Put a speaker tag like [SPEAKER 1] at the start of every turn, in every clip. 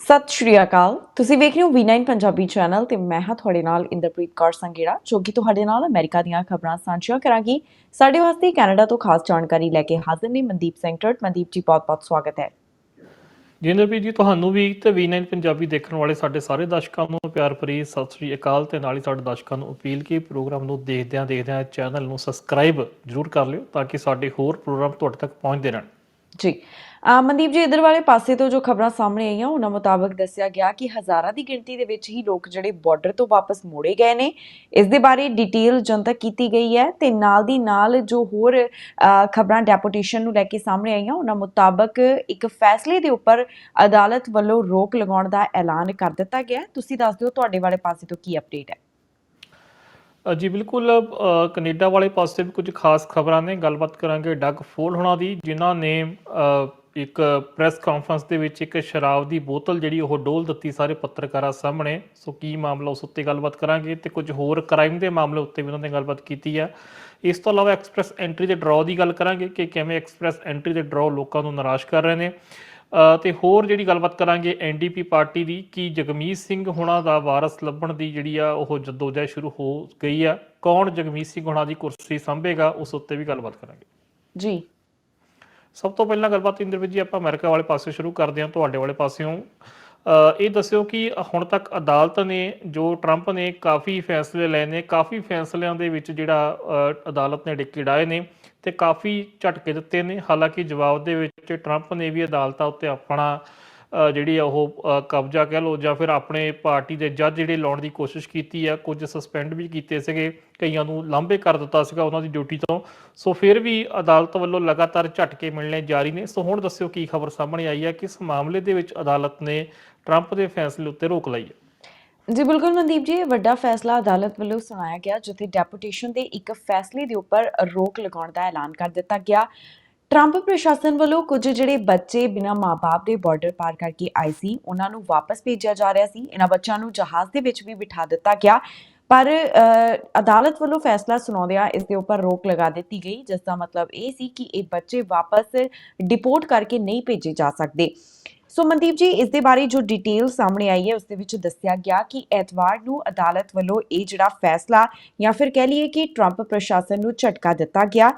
[SPEAKER 1] ਸਤਿ ਸ਼੍ਰੀ ਅਕਾਲ। ਤੁਸੀਂ ਵੇਖ ਰਹੇ ਹੋ V9 ਪੰਜਾਬੀ ਚੈਨਲ ਤੇ ਮੈਂ ਹਾਂ ਤੁਹਾਡੇ ਨਾਲ ਇੰਦਰਪ੍ਰੀਤ ਕੌਰ ਸੰਗੇੜਾ ਜੋ ਕਿ ਤੁਹਾਡੇ ਨਾਲ ਅਮਰੀਕਾ ਦੀਆਂ ਖਬਰਾਂ ਸਾਂਝੀਆਂ ਕਰਾਂਗੀ। ਸਾਡੇ ਵਾਸਤੇ ਕੈਨੇਡਾ ਤੋਂ ਖਾਸ ਜਾਣਕਾਰੀ ਲੈ ਕੇ ਹਾਜ਼ਰ ਨੇ ਮਨਦੀਪ ਸਿੰਘ ਟਰਟ ਮਨਦੀਪ ਜੀ ਬਹੁਤ-ਬਹੁਤ ਸਵਾਗਤ ਹੈ।
[SPEAKER 2] ਜਿੰਦਰਪ੍ਰੀਤ ਜੀ ਤੁਹਾਨੂੰ ਵੀ ਤੇ V9 ਪੰਜਾਬੀ ਦੇਖਣ ਵਾਲੇ ਸਾਡੇ ਸਾਰੇ ਦਰਸ਼ਕਾਂ ਨੂੰ ਪਿਆਰ ਭਰੀ ਸਤਿ ਸ੍ਰੀ ਅਕਾਲ ਤੇ ਨਾਲ ਹੀ ਸਾਡੇ ਦਰਸ਼ਕਾਂ ਨੂੰ ਅਪੀਲ ਕਿ ਪ੍ਰੋਗਰਾਮ ਨੂੰ ਦੇਖਦਿਆਂ ਦੇਖਦਿਆਂ ਚੈਨਲ ਨੂੰ ਸਬਸਕ੍ਰਾਈਬ ਜ਼ਰੂਰ ਕਰ ਲਿਓ ਤਾਂ ਕਿ ਸਾਡੇ ਹੋਰ ਪ੍ਰੋਗਰਾਮ ਤੁਹਾਡੇ ਤੱਕ ਪਹੁੰਚਦੇ ਰਹਿਣ।
[SPEAKER 1] ਜੀ। ਮਨਦੀਪ ਜੀ ਇਧਰ ਵਾਲੇ ਪਾਸੇ ਤੋਂ ਜੋ ਖਬਰਾਂ ਸਾਹਮਣੇ ਆਈਆਂ ਉਹਨਾਂ ਮੁਤਾਬਕ ਦੱਸਿਆ ਗਿਆ ਕਿ ਹਜ਼ਾਰਾਂ ਦੀ ਗਿਣਤੀ ਦੇ ਵਿੱਚ ਹੀ ਲੋਕ ਜਿਹੜੇ ਬਾਰਡਰ ਤੋਂ ਵਾਪਸ ਮੋੜੇ ਗਏ ਨੇ। ਇਸ ਦੇ ਬਾਰੇ ਡਿਟੇਲ ਜਨਤਕ ਕੀਤੀ ਗਈ ਹੈ ਤੇ ਨਾਲ ਦੀ ਨਾਲ ਜੋ ਹੋਰ ਖਬਰਾਂ ਡੈਪੂਟੇਸ਼ਨ ਨੂੰ ਲੈ ਕੇ ਸਾਹਮਣੇ ਆਈਆਂ ਉਹਨਾਂ ਮੁਤਾਬਕ ਇੱਕ ਫੈਸਲੇ ਦੇ ਉੱਪਰ ਅਦਾਲਤ ਵੱਲੋਂ ਰੋਕ ਲਗਾਉਣ ਦਾ ਐਲਾਨ ਕਰ ਦਿੱਤਾ ਗਿਆ ਤੁਸੀਂ ਦੱਸ ਦਿਓ ਤੁਹਾਡੇ ਵਾਲੇ ਪਾਸੇ ਤੋਂ ਕੀ ਅਪਡੇਟ ਹੈ।
[SPEAKER 2] ਜੀ ਬਿਲਕੁਲ ਅ, ਕੈਨੇਡਾ ਵਾਲੇ ਪਾਸੇ ਵੀ ਕੁਝ ਖਾਸ ਖਬਰਾਂ ਨੇ। ਗੱਲਬਾਤ ਕਰਾਂਗੇ ਡੱਗ ਫੋਲ ਹੋਣਾ ਦੀ ਜਿਨ੍ਹਾਂ ਨੇ ਇੱਕ ਪ੍ਰੈਸ ਕਾਨਫਰੰਸ ਦੇ ਵਿੱਚ ਇੱਕ ਸ਼ਰਾਬ ਦੀ ਬੋਤਲ ਜਿਹੜੀ ਉਹ ਡੋਲ ਦਿੱਤੀ ਸਾਰੇ ਪੱਤਰਕਾਰਾਂ ਸਾਹਮਣੇ। ਸੋ ਕੀ ਮਾਮਲਾ ਉਸ ਉੱਤੇ ਗੱਲਬਾਤ ਕਰਾਂਗੇ ਤੇ ਕੁਝ ਹੋਰ ਕ੍ਰਾਈਮ ਦੇ ਮਾਮਲੇ ਉੱਤੇ ਵੀ ਉਹਨਾਂ ਨੇ ਗੱਲਬਾਤ ਕੀਤੀ ਹੈ ਇਸ ਤੋਂ ਇਲਾਵਾ ਐਕਸਪ੍ਰੈਸ ਐਂਟਰੀ ਦੇ ਡਰਾਅ ਦੀ ਗੱਲ ਕਰਾਂਗੇ ਕਿ ਕਿਵੇਂ ਐਕਸਪ੍ਰੈਸ ਐਂਟਰੀ ਦੇ ਡਰਾਅ ਲੋਕਾਂ ਨੂੰ ਨਿਰਾਸ਼ ਕਰ ਰਹੇ ਨੇ। ਅ, ਤੇ ਹੋਰ ਜਿਹੜੀ ਗੱਲਬਾਤ ਕਰਾਂਗੇ ਐਨਡੀਪੀ ਪਾਰਟੀ ਦੀ ਕਿ ਜਗਮੀਤ ਸਿੰਘ ਹੁਣਾਂ ਦਾ ਵਾਰਸ ਲੱਭਣ ਦੀ ਜਿਹੜੀ ਆ ਉਹ ਜਦੋਜਹਿਦ ਸ਼ੁਰੂ ਹੋ ਗਈ ਆ। ਕੌਣ ਜਗਮੀਤ ਸਿੰਘ ਹੁਣਾਂ ਦੀ ਕੁਰਸੀ ਸੰਭੇਗਾ ਉਸ ਉੱਤੇ ਵੀ ਗੱਲਬਾਤ ਕਰਾਂਗੇ।
[SPEAKER 1] ਜੀ।
[SPEAKER 2] ਸਭ ਤੋਂ ਪਹਿਲਾਂ ਗੱਲਬਾਤ ਇੰਦਰਵੀਰ ਜੀ ਆਪਾਂ ਅਮਰੀਕਾ ਵਾਲੇ ਪਾਸੇ ਸ਼ੁਰੂ ਕਰਦੇ ਹਾਂ ਤੁਹਾਡੇ ਵਾਲੇ ਪਾਸਿਓਂ। ਅ, ਇਹ ਦੱਸਿਓ ਕਿ ਹੁਣ ਤੱਕ ਅਦਾਲਤ ਨੇ ਜੋ ਟਰੰਪ ਨੇ ਕਾਫੀ ਫੈਸਲੇ ਲਏ ਨੇ ਕਾਫੀ ਫੈਸਲਿਆਂ ਦੇ ਵਿੱਚ ਜਿਹੜਾ ਅਦਾਲਤ ਨੇ ਡਿੱਕੀ ਡਾਏ ਨੇ ਤੇ ਕਾਫੀ ਝਟਕੇ ਦਿੱਤੇ ਨੇ। ਹਾਲਾਂਕਿ ਜਵਾਬ ਦੇ ਵਿੱਚ ਟਰੰਪ ਨੇ ਵੀ ਅਦਾਲਤਾਂ ਉੱਤੇ ਆਪਣਾ ਜਿਹੜੀ ਆ ਉਹ ਕਬਜ਼ਾ ਕਹਿ ਲਓ ਜਾਂ ਫਿਰ ਆਪਣੇ ਪਾਰਟੀ ਦੇ ਜੱਜ ਜਿਹੜੇ ਲਾਉਣ ਦੀ ਕੋਸ਼ਿਸ਼ ਕੀਤੀ ਆ, ਕੁਝ ਸਸਪੈਂਡ ਵੀ ਕੀਤੇ ਸੀਗੇ, ਕਈਆਂ ਨੂੰ ਲਾਂਭੇ ਕਰ ਦਿੱਤਾ ਸੀਗਾ ਉਹਨਾਂ ਦੀ ਡਿਊਟੀ ਤੋਂ। ਸੋ ਫਿਰ ਵੀ ਅਦਾਲਤ ਵੱਲੋਂ ਲਗਾਤਾਰ ਝਟਕੇ ਮਿਲਣੇ ਜਾਰੀ ਨੇ। ਸੋ ਹੁਣ ਦੱਸਿਓ ਕੀ ਖਬਰ ਸਾਹਮਣੇ ਆਈ ਹੈ ਕਿ ਇਸ ਮਾਮਲੇ ਦੇ ਵਿੱਚ ਅਦਾਲਤ ਨੇ ਟਰੰਪ ਦੇ ਫੈਸਲੇ ਉੱਤੇ ਰੋਕ ਲਾਈ ਹੈ?
[SPEAKER 1] ਜੀ, ਬਿਲਕੁਲ ਮਨਦੀਪ ਜੀ ਵੱਡਾ ਫੈਸਲਾ ਅਦਾਲਤ ਵੱਲੋਂ ਸੁਣਾਇਆ ਗਿਆ, ਜਿੱਥੇ ਡੈਪੂਟੇਸ਼ਨ ਦੇ ਇੱਕ ਫੈਸਲੇ ਦੇ ਉੱਪਰ ਰੋਕ ਲਗਾਉਣ ਦਾ ਐਲਾਨ ਕਰ ਦਿੱਤਾ ਗਿਆ। ਟਰੰਪ ਪ੍ਰਸ਼ਾਸਨ ਵੱਲੋਂ ਕੁਝ ਜਿਹੜੇ ਬੱਚੇ ਬਿਨਾਂ ਮਾਪੇ ਦੇ ਬਾਰਡਰ ਪਾਰ ਕਰਕੇ ਆਏ ਸੀ, ਉਹਨਾਂ ਨੂੰ ਵਾਪਸ ਭੇਜਿਆ ਜਾ ਰਿਹਾ ਸੀ। ਇਹਨਾਂ ਬੱਚਿਆਂ ਨੂੰ ਜਹਾਜ਼ ਦੇ ਵਿੱਚ ਵੀ ਬਿਠਾ ਦਿੱਤਾ ਗਿਆ। ਪਰ ਅਦਾਲਤ ਵੱਲੋਂ ਫੈਸਲਾ ਸੁਣਾਉਂਦਿਆਂ ਇਸ ਦੇ ਉੱਪਰ ਰੋਕ ਲਗਾ ਦਿੱਤੀ ਗਈ, ਜਿਸ ਦਾ ਮਤਲਬ ਇਹ ਸੀ ਕਿ ਇਹ ਬੱਚੇ ਵਾਪਸ ਡਿਪੋਰਟ ਕਰਕੇ ਨਹੀਂ ਭੇਜੇ ਜਾ ਸਕਦੇ। ਸੋ ਮਨਦੀਪ ਜੀ, ਇਸ ਦੇ ਬਾਰੇ ਜੋ ਡਿਟੇਲ ਸਾਹਮਣੇ ਆਈ ਹੈ, ਉਸ ਦੇ ਵਿੱਚ ਦੱਸਿਆ ਗਿਆ ਕਿ ਐਤਵਾਰ ਨੂੰ ਅਦਾਲਤ ਵੱਲੋਂ ਇਹ ਜਿਹੜਾ ਫੈਸਲਾ ਜਾਂ ਫਿਰ ਕਹਿ ਲਈਏ ਕਿ ਟਰੰਪ ਪ੍ਰਸ਼ਾਸਨ ਨੂੰ ਝਟਕਾ ਦਿੱਤਾ ਗਿਆ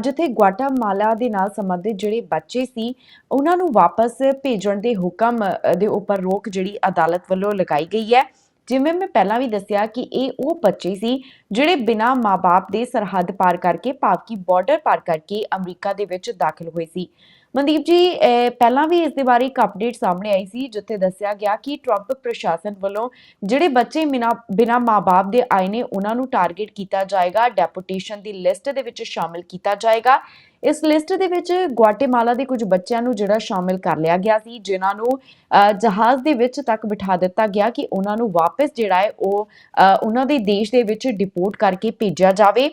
[SPEAKER 1] ਜਿੱਥੇ ਗੁਆਟਾਮਾਲਾ ਦੇ ਨਾਲ ਸੰਬੰਧਿਤ ਜਿਹੜੇ ਬੱਚੇ ਸੀ, ਉਹਨਾਂ ਨੂੰ ਵਾਪਸ ਭੇਜਣ ਦੇ ਹੁਕਮ ਦੇ ਉੱਪਰ ਰੋਕ ਜਿਹੜੀ ਅਦਾਲਤ ਵੱਲੋਂ ਲਗਾਈ ਗਈ ਹੈ। ਜਿਵੇਂ ਮੈਂ ਪਹਿਲਾਂ ਵੀ ਦੱਸਿਆ ਕਿ ਇਹ ਉਹ ਬੱਚੇ ਸੀ ਜਿਹੜੇ ਬਿਨਾਂ ਮਾਪੇ ਦੇ ਸਰਹੱਦ ਪਾਰ ਕਰਕੇ, ਭਾਵ ਕਿ ਬਾਰਡਰ ਪਾਰ ਕਰਕੇ ਅਮਰੀਕਾ ਦੇ ਵਿੱਚ ਦਾਖਲ ਹੋਏ ਸੀ। ਮਨਦੀਪ ਜੀ ਪਹਿਲਾਂ ਵੀ ਇਸ ਦੇ ਬਾਰੇ ਇੱਕ ਅਪਡੇਟ ਸਾਹਮਣੇ ਆਈ ਸੀ, ਜਿੱਥੇ ਦੱਸਿਆ ਗਿਆ ਕਿ ਟਰੰਪ ਪ੍ਰਸ਼ਾਸਨ ਵੱਲੋਂ ਜਿਹੜੇ ਬੱਚੇ ਬਿਨਾਂ ਬਿਨਾਂ ਮਾਪੇ ਦੇ ਆਏ ਨੇ, ਉਹਨਾਂ ਨੂੰ ਟਾਰਗੇਟ ਕੀਤਾ ਜਾਏਗਾ ਡੈਪੂਟੇਸ਼ਨ ਦੀ ਲਿਸਟ ਦੇ ਵਿੱਚ ਸ਼ਾਮਿਲ ਕੀਤਾ ਜਾਏਗਾ। ਇਸ ਲਿਸਟ ਦੇ ਵਿੱਚ ਗੁਆਟੇਮਾਲਾ ਦੇ ਕੁਝ ਬੱਚਿਆਂ ਨੂੰ ਜਿਹੜਾ ਸ਼ਾਮਿਲ ਕਰ ਲਿਆ ਗਿਆ ਸੀ, ਜਿਨ੍ਹਾਂ ਨੂੰ ਜਹਾਜ਼ ਦੇ ਵਿੱਚ ਤੱਕ ਬਿਠਾ ਦਿੱਤਾ ਗਿਆ ਕਿ ਉਹਨਾਂ ਨੂੰ ਵਾਪਸ ਜਿਹੜਾ ਹੈ ਉਹ ਉਹਨਾਂ ਦੇ ਦੇਸ਼ ਦੇ ਵਿੱਚ ਡਿਪੋਰਟ ਕਰਕੇ ਭੇਜਿਆ ਜਾਵੇ।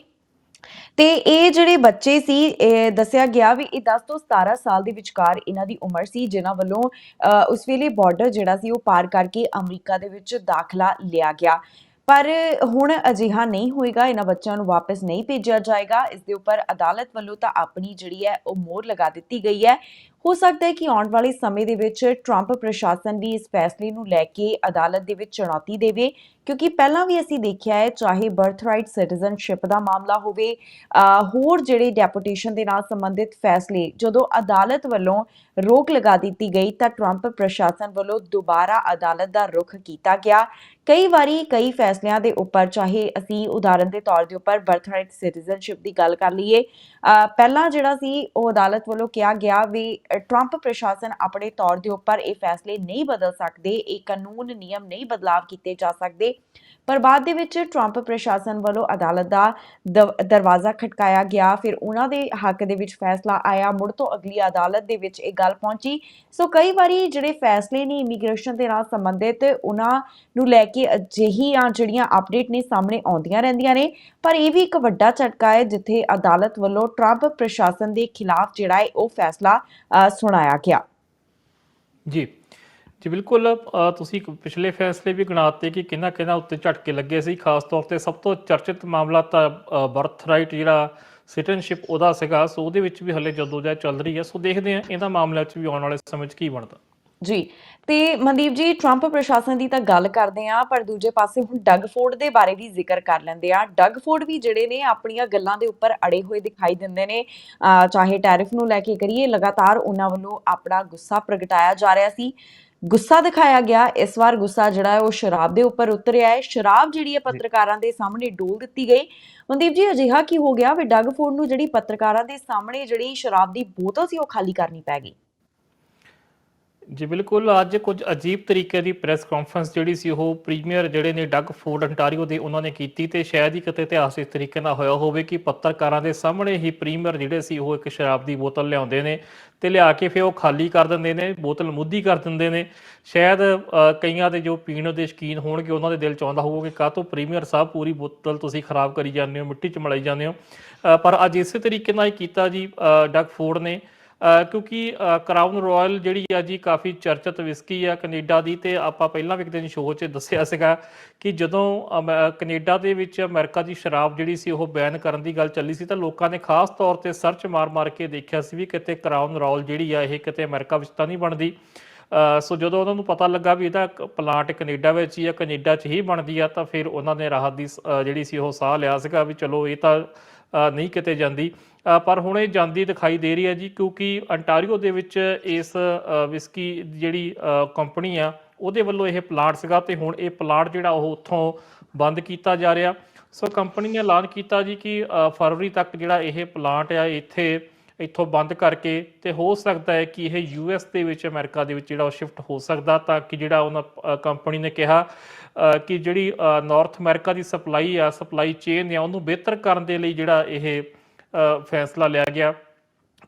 [SPEAKER 1] ਤੇ ਇਹ ਜਿਹੜੇ ਬੱਚੇ ਸੀ ਇਹ ਦੱਸਿਆ ਗਿਆ ਵੀ ਇਹ 10 ਤੋਂ 17 ਸਾਲ ਦੇ ਵਿਚਕਾਰ ਇਹਨਾਂ ਦੀ ਉਮਰ ਸੀ ਜਿਨ੍ਹਾਂ ਵੱਲੋਂ ਅ, ਉਸ ਵੇਲੇ ਬਾਰਡਰ ਜਿਹੜਾ ਸੀ ਉਹ ਪਾਰ ਕਰਕੇ ਅਮਰੀਕਾ ਦੇ ਵਿੱਚ ਦਾਖਲਾ ਲਿਆ ਗਿਆ। ਪਰ ਹੁਣ ਅਜਿਹਾ ਨਹੀਂ ਹੋਏਗਾ ਇਹਨਾਂ ਬੱਚਿਆਂ ਨੂੰ ਵਾਪਸ ਨਹੀਂ ਭੇਜਿਆ ਜਾਏਗਾ। ਇਸ ਦੇ ਉੱਪਰ ਅਦਾਲਤ ਵੱਲੋਂ ਤਾਂ ਆਪਣੀ ਜਿਹੜੀ ਹੈ ਉਹ ਮੋਹਰ ਲਗਾ ਦਿੱਤੀ ਗਈ ਹੈ। ਹੋ ਸਕਦਾ ਹੈ ਕਿ ਆਉਣ ਵਾਲੇ ਸਮੇਂ ਦੇ ਵਿੱਚ ਟਰੰਪ ਪ੍ਰਸ਼ਾਸਨ ਵੀ ਇਸ ਫੈਸਲੇ ਨੂੰ ਲੈ ਕੇ ਅਦਾਲਤ ਦੇ ਵਿੱਚ ਚੁਣੌਤੀ ਦੇਵੇ, ਕਿਉਂਕਿ ਪਹਿਲਾਂ ਵੀ ਅਸੀਂ ਦੇਖਿਆ ਹੈ, ਚਾਹੇ ਬਰਥਰਾਈਟ ਸਿਟੀਜ਼ਨਸ਼ਿਪ ਦਾ ਮਾਮਲਾ ਹੋਵੇ ਹੋਰ ਜਿਹੜੇ ਡੈਪੂਟੇਸ਼ਨ ਦੇ ਨਾਲ ਸੰਬੰਧਿਤ ਫੈਸਲੇ, ਜਦੋਂ ਅਦਾਲਤ ਵੱਲੋਂ ਰੋਕ ਲਗਾ ਦਿੱਤੀ ਗਈ ਤਾਂ ਟਰੰਪ ਪ੍ਰਸ਼ਾਸਨ ਵੱਲੋਂ ਦੁਬਾਰਾ ਅਦਾਲਤ ਦਾ ਰੁਖ ਕੀਤਾ ਗਿਆ। ਕਈ ਵਾਰੀ ਕਈ ਫੈਸਲਿਆਂ ਦੇ ਉੱਪਰ, ਚਾਹੇ ਅਸੀਂ ਉਦਾਹਰਨ ਦੇ ਤੌਰ ਦੇ ਉੱਪਰ ਬਰਥਰਾਈਟ ਸਿਟੀਜ਼ਨਸ਼ਿਪ ਦੀ ਗੱਲ ਕਰ ਲਈਏ ਪਹਿਲਾਂ ਜਿਹੜਾ ਸੀ, ਉਹ ਅਦਾਲਤ ਵੱਲੋਂ ਕਿਹਾ ਗਿਆ ਵੀ ਟਰੰਪ ਪ੍ਰਸ਼ਾਸਨ ਆਪਣੇ ਤੌਰ ਦੇ ਉੱਪਰ ਇਹ ਫੈਸਲੇ ਨਹੀਂ ਬਦਲ ਸਕਦੇ, ਇਹ ਕਾਨੂੰਨ, ਨਿਯਮ ਨਹੀਂ ਬਦਲਾਵ ਕੀਤੇ ਜਾ ਸਕਦੇ। ਪਰ ਬਾਅਦ ਦੇ ਵਿੱਚ ਟਰੰਪ ਪ੍ਰਸ਼ਾਸਨ ਵੱਲੋਂ ਅਦਾਲਤ ਦਾ ਦ- ਦਰਵਾਜ਼ਾ ਖਟਕਾਇਆ ਗਿਆ। ਫਿਰ ਉਹਨਾਂ ਦੇ ਹੱਕ ਦੇ ਵਿੱਚ ਫੈਸਲਾ ਆਇਆ। ਮੁੜ ਤੋਂ ਅਗਲੀ ਅਦਾਲਤ ਦੇ ਵਿੱਚ ਇਹ ਗੱਲ ਪਹੁੰਚੀ। ਸੋ ਕਈ ਵਾਰੀ ਜਿਹੜੇ ਫੈਸਲੇ ਨੇ ਇਮੀਗ੍ਰੇਸ਼ਨ ਦੇ ਨਾਲ ਸੰਬੰਧਿਤ, ਉਹਨਾਂ ਨੂੰ ਲੈ ਕੇ ਅਜਿਹੀਆਂ ਜਿਹੜੀਆਂ ਅਪਡੇਟ ਨੇ ਸਾਹਮਣੇ ਆਉਂਦੀਆਂ ਰਹਿੰਦੀਆਂ ਨੇ। ਪਰ ਇਹ ਵੀ ਇੱਕ ਵੱਡਾ ਝਟਕਾ ਹੈ, ਜਿੱਥੇ ਅਦਾਲਤ ਵੱਲੋਂ ਟਰੰਪ ਪ੍ਰਸ਼ਾਸਨ ਦੇ ਖਿਲਾਫ ਜਿਹੜਾ ਹੈ, ਉਹ ਫੈਸਲਾ ਸੁਣਾਇਆ ਗਿਆ।
[SPEAKER 2] ਜੀ। ਜੀ ਬਿਲਕੁਲ ਅ, ਤੁਸੀਂ ਇੱਕ ਪਿਛਲੇ ਫੈਸਲੇ ਵੀ ਗਿਣਾਤੇ ਕਿ ਕਿੰਨਾ ਕਿੰਨਾ ਉੱਤੇ ਝਟਕੇ ਲੱਗੇ ਸੀ ਖਾਸ ਤੌਰ ਤੇ ਸਭ ਤੋਂ ਚਰਚਿਤ ਮਾਮਲਾ ਤਾਂ ਬਰਥ ਰਾਈਟ ਜਿਹੜਾ ਸਿਟੀਜ਼ਨਸ਼ਿਪ ਉਹਦਾ ਸੀਗਾ ਸੋ ਉਹਦੇ ਵਿੱਚ ਵੀ ਹਲੇ ਜਦੋਜਹਿਦ ਚੱਲ ਰਹੀ ਹੈ ਸੋ ਦੇਖਦੇ ਹਾਂ ਇਹਦਾ ਮਾਮਲਾ 'ਚ ਵੀ ਆਉਣ ਵਾਲੇ ਸਮੇਂ 'ਚ ਕੀ ਬਣਦਾ।
[SPEAKER 1] ਜੀ ਤੇ ਮਨਦੀਪ ਜੀ ਟਰੰਪ ਪ੍ਰਸ਼ਾਸਨ ਦੀ ਤਾਂ ਗੱਲ ਕਰਦੇ ਆ ਪਰ ਦੂਜੇ ਪਾਸੇ ਹੁਣ ਡਗ ਫੋਰਡ ਦੇ ਬਾਰੇ ਵੀ ਜ਼ਿਕਰ ਕਰ ਲੈਂਦੇ ਆ ਡਗ ਫੋਰਡ ਵੀ ਜਿਹੜੇ ਨੇ ਆਪਣੀਆਂ ਗੱਲਾਂ ਦੇ ਉੱਪਰ ਅੜੇ ਹੋਏ ਦਿਖਾਈ ਦਿੰਦੇ ਨੇ ਅਹ ਚਾਹੇ ਟੈਰਿਫ ਨੂੰ ਲੈ ਕੇ ਕਰੀਏ ਲਗਾਤਾਰ ਉਹਨਾਂ ਵੱਲੋਂ ਆਪਣਾ ਗੁੱਸਾ ਪ੍ਰਗਟਾਇਆ ਜਾ ਰਿਹਾ ਸੀ। ਗੁੱਸਾ ਦਿਖਾਇਆ ਗਿਆ। ਇਸ ਵਾਰ ਗੁੱਸਾ ਜਿਹੜਾ ਹੈ ਉਹ ਸ਼ਰਾਬ ਦੇ ਉੱਪਰ ਉਤਰਿਆ ਹੈ। ਸ਼ਰਾਬ ਜਿਹੜੀ ਹੈ ਪੱਤਰਕਾਰਾਂ ਦੇ ਸਾਹਮਣੇ ਡੋਲ ਦਿੱਤੀ ਗਈ। ਮਨਦੀਪ ਜੀ ਅਜਿਹਾ ਕੀ ਹੋ ਗਿਆ? ਵੀ ਡਗ ਫੋਰਡ ਨੂੰ ਜਿਹੜੀ ਪੱਤਰਕਾਰਾਂ ਦੇ ਸਾਹਮਣੇ ਜਿਹੜੀ ਸ਼ਰਾਬ ਦੀ ਬੋਤਲ ਸੀ ਉਹ ਖਾਲੀ ਕਰਨੀ ਪੈ ਗਈ।
[SPEAKER 2] ਜੀ, ਬਿਲਕੁਲ। ਅੱਜ ਕੁਝ ਅਜੀਬ ਤਰੀਕੇ ਦੀ ਪ੍ਰੈਸ ਕਾਨਫਰੰਸ ਜਿਹੜੀ ਸੀ, ਉਹ ਪ੍ਰੀਮੀਅਰ ਜਿਹੜੇ ਨੇ ਡੱਗ ਫੋਰਡ ਅੰਟਾਰੀਓ ਦੇ ਉਹਨਾਂ ਨੇ ਕੀਤੀ ਤੇ ਸ਼ਾਇਦ ਹੀ ਕਿਤੇ ਇਤਿਹਾਸ ਇਸ ਤਰੀਕੇ ਨਾਲ ਹੋਇਆ ਹੋਵੇ ਕਿ ਪੱਤਰਕਾਰਾਂ ਦੇ ਸਾਹਮਣੇ ਹੀ ਪ੍ਰੀਮੀਅਰ ਜਿਹੜੇ ਸੀ, ਉਹ ਇੱਕ ਸ਼ਰਾਬ ਦੀ ਬੋਤਲ ਲਿਆਉਂਦੇ ਨੇ ਤੇ ਲਿਆ ਕੇ ਫਿਰ ਉਹ ਖਾਲੀ ਕਰ ਦਿੰਦੇ ਨੇ, ਬੋਤਲ ਮੁੱਧੀ ਕਰ ਦਿੰਦੇ ਨੇ। ਸ਼ਾਇਦ ਕਈਆਂ ਦੇ ਜੋ ਪੀਣ ਦੇ ਸ਼ੌਕੀਨ ਹੋਣਗੇ, ਉਹਨਾਂ ਦੇ ਦਿਲ ਚ ਆਉਂਦਾ ਹੋਊਗਾ ਕਿ ਕਾਹਤੋਂ ਪ੍ਰੀਮੀਅਰ ਸਾਹਿਬ ਪੂਰੀ ਬੋਤਲ ਤੁਸੀਂ ਖਰਾਬ ਕਰੀ ਜਾਂਦੇ ਹੋ, ਮਿੱਟੀ ਚ ਮਲਾਈ ਜਾਂਦੇ ਹੋ। ਪਰ ਅੱਜ ਇਸੇ ਤਰੀਕੇ ਨਾਲ ਹੀ ਕੀਤਾ ਜੀ ਡੱਗ ਫੋਰਡ ਨੇ। ਕਿਉਂਕਿ ਕਰਾਊਨ ਰਾਇਲ ਜਿਹੜੀ ਆ ਜੀ ਕਾਫੀ ਚਰਚਿਤ ਵਿਸਕੀ ਆ ਕੈਨੇਡਾ ਦੀ ਤੇ ਆਪਾਂ ਪਹਿਲਾਂ ਵੀ ਇੱਕ ਦਿਨ ਸ਼ੋਅ 'ਚ ਦੱਸਿਆ ਸੀਗਾ ਕਿ ਜਦੋਂ ਅਮ- ਕੈਨੇਡਾ ਦੇ ਵਿੱਚ ਅਮਰੀਕਾ ਦੀ ਸ਼ਰਾਬ ਜਿਹੜੀ ਸੀ ਉਹ ਬੈਨ ਕਰਨ ਦੀ ਗੱਲ ਚੱਲੀ ਸੀ ਤਾਂ ਲੋਕਾਂ ਨੇ ਖਾਸ ਤੌਰ ਤੇ ਸਰਚ ਮਾਰ-ਮਾਰ ਕੇ ਦੇਖਿਆ ਸੀ ਵੀ ਕਿਤੇ ਕਰਾਊਨ ਰਾਇਲ ਜਿਹੜੀ ਆ ਇਹ ਕਿਤੇ ਅਮਰੀਕਾ ਵਿੱਚ ਤਾਂ ਨਹੀਂ ਬਣਦੀ। ਸੋ ਜਦੋਂ ਉਹਨਾਂ ਨੂੰ ਪਤਾ ਲੱਗਾ ਵੀ ਇਹਦਾ ਪਲਾਂਟ ਕੈਨੇਡਾ ਵਿੱਚ ਹੀ ਆ, ਕੈਨੇਡਾ 'ਚ ਹੀ ਬਣਦੀ ਆ ਤਾਂ ਫਿਰ ਉਹਨਾਂ ਨੇ ਰਾਹਤ ਦੀ ਸ- ਜਿਹੜੀ ਸੀ ਉਹ ਸਾਹ ਲਿਆ ਸੀਗਾ ਵੀ ਚਲੋ ਇਹ ਤਾਂ ਨਹੀਂ ਕਿਤੇ ਜਾਂਦੀ। ਪਰ ਹੁਣ ਇਹ ਜਾਂਦੀ ਦਿਖਾਈ ਦੇ ਰਹੀ ਹੈ ਜੀ, ਕਿਉਂਕਿ ਅੰਟਾਰੀਓ ਦੇ ਵਿੱਚ ਇਸ ਵਿਸਕੀ ਦੀ ਜਿਹੜੀ ਕੰਪਨੀ ਆ, ਉਹਦੇ ਵੱਲੋਂ ਇਹ ਪਲਾਂਟ ਸੀਗਾ ਤੇ ਹੁਣ ਇਹ ਪਲਾਂਟ ਜਿਹੜਾ ਉਹ ਉੱਥੋਂ ਬੰਦ ਕੀਤਾ ਜਾ ਰਿਹਾ। ਸੋ ਕੰਪਨੀ ਨੇ ਐਲਾਨ ਕੀਤਾ ਜੀ ਕਿ ਫਰਵਰੀ ਤੱਕ ਜਿਹੜਾ ਇਹ ਪਲਾਂਟ ਆ, ਇੱਥੇ, ਇੱਥੋਂ ਬੰਦ ਕਰਕੇ ਤੇ ਹੋ ਸਕਦਾ ਹੈ ਕਿ ਇਹ ਯੂਐਸ ਦੇ ਵਿੱਚ, ਅਮਰੀਕਾ ਦੇ ਵਿੱਚ ਜਿਹੜਾ ਉਹ ਸ਼ਿਫਟ ਹੋ ਸਕਦਾ ਤਾਂ ਕਿ ਜਿਹੜਾ ਉਹਨਾਂ ਕੰਪਨੀ ਨੇ ਕਿਹਾ। ਕਿ ਜਿਹੜੀ ਨਾਰਥ ਅਮਰੀਕਾ ਦੀ ਸਪਲਾਈ ਆ ਸਪਲਾਈ ਚੇਨ ਆ, ਉਹਨੂੰ ਬਿਹਤਰ ਕਰਨ ਦੇ ਲਈ ਜਿਹੜਾ ਇਹ ਫੈਸਲਾ ਲਿਆ ਗਿਆ।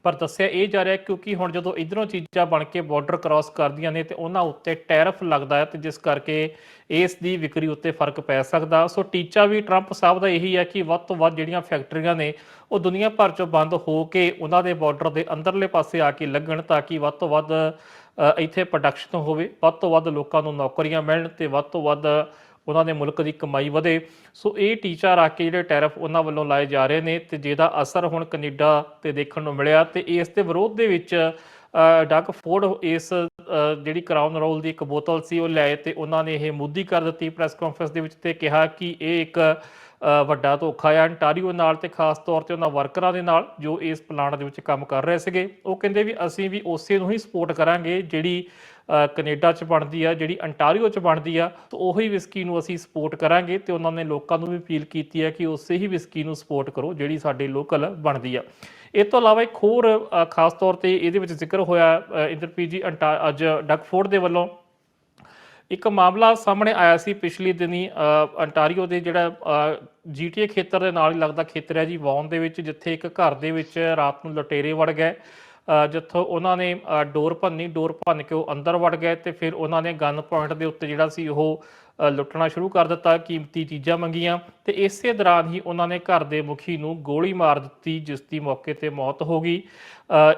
[SPEAKER 2] ਪਰ ਦੱਸਿਆ ਇਹ ਜਾ ਰਿਹਾ ਕਿਉਂਕਿ ਹੁਣ ਜਦੋਂ ਇਧਰੋਂ ਚੀਜ਼ਾਂ ਬਣ ਕੇ ਬਾਰਡਰ ਕ੍ਰਾਸ ਕਰਦੀਆਂ ਨੇ ਤੇ ਉਹਨਾਂ ਉੱਤੇ ਟੈਰਫ ਲੱਗਦਾ ਹੈ ਤੇ ਜਿਸ ਕਰਕੇ ਇਸ ਦੀ ਵਿਕਰੀ ਉੱਤੇ ਫ਼ਰਕ ਪੈ ਸਕਦਾ। ਸੋ ਟੀਚਾ ਵੀ ਟਰੰਪ ਸਾਹਿਬ ਦਾ ਇਹੀ ਹੈ ਕਿ ਵੱਧ ਤੋਂ ਵੱਧ ਜਿਹੜੀਆਂ ਫੈਕਟਰੀਆਂ ਨੇ, ਉਹ ਦੁਨੀਆ ਭਰ ਚੋਂ ਬੰਦ ਹੋ ਕੇ ਉਹਨਾਂ ਦੇ ਬਾਰਡਰ ਦੇ ਅੰਦਰਲੇ ਪਾਸੇ ਆ ਕੇ ਲੱਗਣ ਤਾਂ ਕਿ ਵੱਧ ਤੋਂ ਵੱਧ ਇੱਥੇ ਪ੍ਰੋਡਕਸ਼ਨ ਹੋਵੇ ਵੱਧ ਤੋਂ ਵੱਧ ਲੋਕਾਂ ਨੂੰ ਨੌਕਰੀਆਂ ਮਿਲਣ ਤੇ ਵੱਧ ਤੋਂ ਵੱਧ ਉਹਨਾਂ ਦੇ ਮੁਲਕ ਦੀ ਕਮਾਈ ਵਧੇ। ਸੋ ਇਹ ਟੀਚਾ ਰੱਖ ਕੇ ਜਿਹੜੇ ਟੈਰਫ ਉਹਨਾਂ ਵੱਲੋਂ ਲਾਏ ਜਾ ਰਹੇ ਨੇ ਤੇ ਜਿਹਦਾ ਅਸਰ ਹੁਣ ਕੈਨੇਡਾ ਤੇ ਦੇਖਣ ਨੂੰ ਮਿਲਿਆ ਤੇ ਇਸ ਦੇ ਵਿਰੋਧ ਦੇ ਵਿੱਚ ਅ, ਡਗ ਫੋਰਡ ਇਸ ਜਿਹੜੀ ਕਰਾਊਨ ਰੋਲ ਦੀ ਇੱਕ ਬੋਤਲ ਸੀ ਉਹ ਲਿਆਏ ਤੇ ਉਹਨਾਂ ਨੇ ਇਹ ਮੁੱਦੀ ਕਰ ਦਿੱਤੀ ਪ੍ਰੈਸ ਕਾਨਫਰੰਸ ਦੇ ਵਿੱਚ ਤੇ ਕਿਹਾ ਕਿ ਇਹ ਇੱਕ ਵੱਡਾ ਧੋਖਾ ਆ। ਅੰਟਾਰੀਓ ਨਾਲ ਤੇ ਖਾਸ ਤੌਰ ਤੇ ਉਹਨਾਂ ਵਰਕਰਾਂ ਦੇ ਨਾਲ ਜੋ ਇਸ ਪਲਾਂਟ ਦੇ ਵਿੱਚ ਕੰਮ ਕਰ ਰਹੇ ਸੀਗੇ ਉਹ ਕਹਿੰਦੇ ਵੀ ਅਸੀਂ ਵੀ ਉਸੇ ਨੂੰ ਹੀ ਸਪੋਰਟ ਕਰਾਂਗੇ ਜਿਹੜੀ ਅ, ਕੈਨੇਡਾ 'ਚ ਬਣਦੀ ਆ ਜਿਹੜੀ ਅੰਟਾਰੀਓ 'ਚ ਬਣਦੀ ਆ। ਤਾਂ ਉਹੀ ਵਿਸਕੀ ਨੂੰ ਅਸੀਂ ਸਪੋਰਟ ਕਰਾਂਗੇ ਤੇ ਉਹਨਾਂ ਨੇ ਲੋਕਾਂ ਨੂੰ ਵੀ ਅਪੀਲ ਕੀਤੀ ਹੈ ਕਿ ਉਸੇ ਹੀ ਵਿਸਕੀ ਨੂੰ ਸਪੋਰਟ ਕਰੋ ਜਿਹੜੀ ਸਾਡੇ ਲੋਕਲ ਬਣਦੀ ਆ। ਇਹ ਤੋਂ ਇਲਾਵਾ ਇੱਕ ਹੋਰ ਖਾਸ ਤੌਰ ਤੇ ਇਹਦੇ ਵਿੱਚ ਜ਼ਿਕਰ ਹੋਇਆ ਇੰਦਰਪ੍ਰੀਤ ਜੀ ਅੰਟਾ ਅੱਜ ਡਕਫੋਰਡ ਦੇ ਵੱਲੋਂ ਇੱਕ ਮਾਮਲਾ ਸਾਹਮਣੇ ਆਇਆ ਸੀ ਪਿਛਲੀ ਦਿਨੀ ਅੰਟਾਰੀਓ ਦੇ ਜਿਹੜਾ ਜੀਟੀਏ ਖੇਤਰ ਦੇ ਨਾਲ ਹੀ ਲੱਗਦਾ ਖੇਤਰ ਹੈ ਜੀ ਵੌਨ ਦੇ ਵਿੱਚ, ਜਿੱਥੇ ਇੱਕ ਘਰ ਦੇ ਵਿੱਚ ਰਾਤ ਨੂੰ ਲਟੇਰੇ ਵੜ ਗਏ। ਜਿੱਥੋਂ ਉਹਨਾਂ ਨੇ ਡੋਰ ਭੰਨੀ, ਡੋਰ ਭੰਨ ਕੇ ਉਹ ਅੰਦਰ ਵੜ ਗਏ ਤੇ ਫਿਰ ਉਹਨਾਂ ਨੇ ਗਨ ਪੁਆਇੰਟ ਦੇ ਉੱਤੇ ਜਿਹੜਾ ਸੀ ਉਹ ਲੁੱਟਣਾ ਸ਼ੁਰੂ ਕਰ ਦਿੱਤਾ, ਕੀਮਤੀ ਚੀਜ਼ਾਂ ਮੰਗੀਆਂ ਤੇ ਇਸੇ ਦੌਰਾਨ ਹੀ ਉਹਨਾਂ ਨੇ ਘਰ ਦੇ ਮੁਖੀ ਨੂੰ ਗੋਲੀ ਮਾਰ ਦਿੱਤੀ, ਜਿਸ ਦੀ ਮੌਕੇ ਤੇ ਮੌਤ ਹੋ ਗਈ।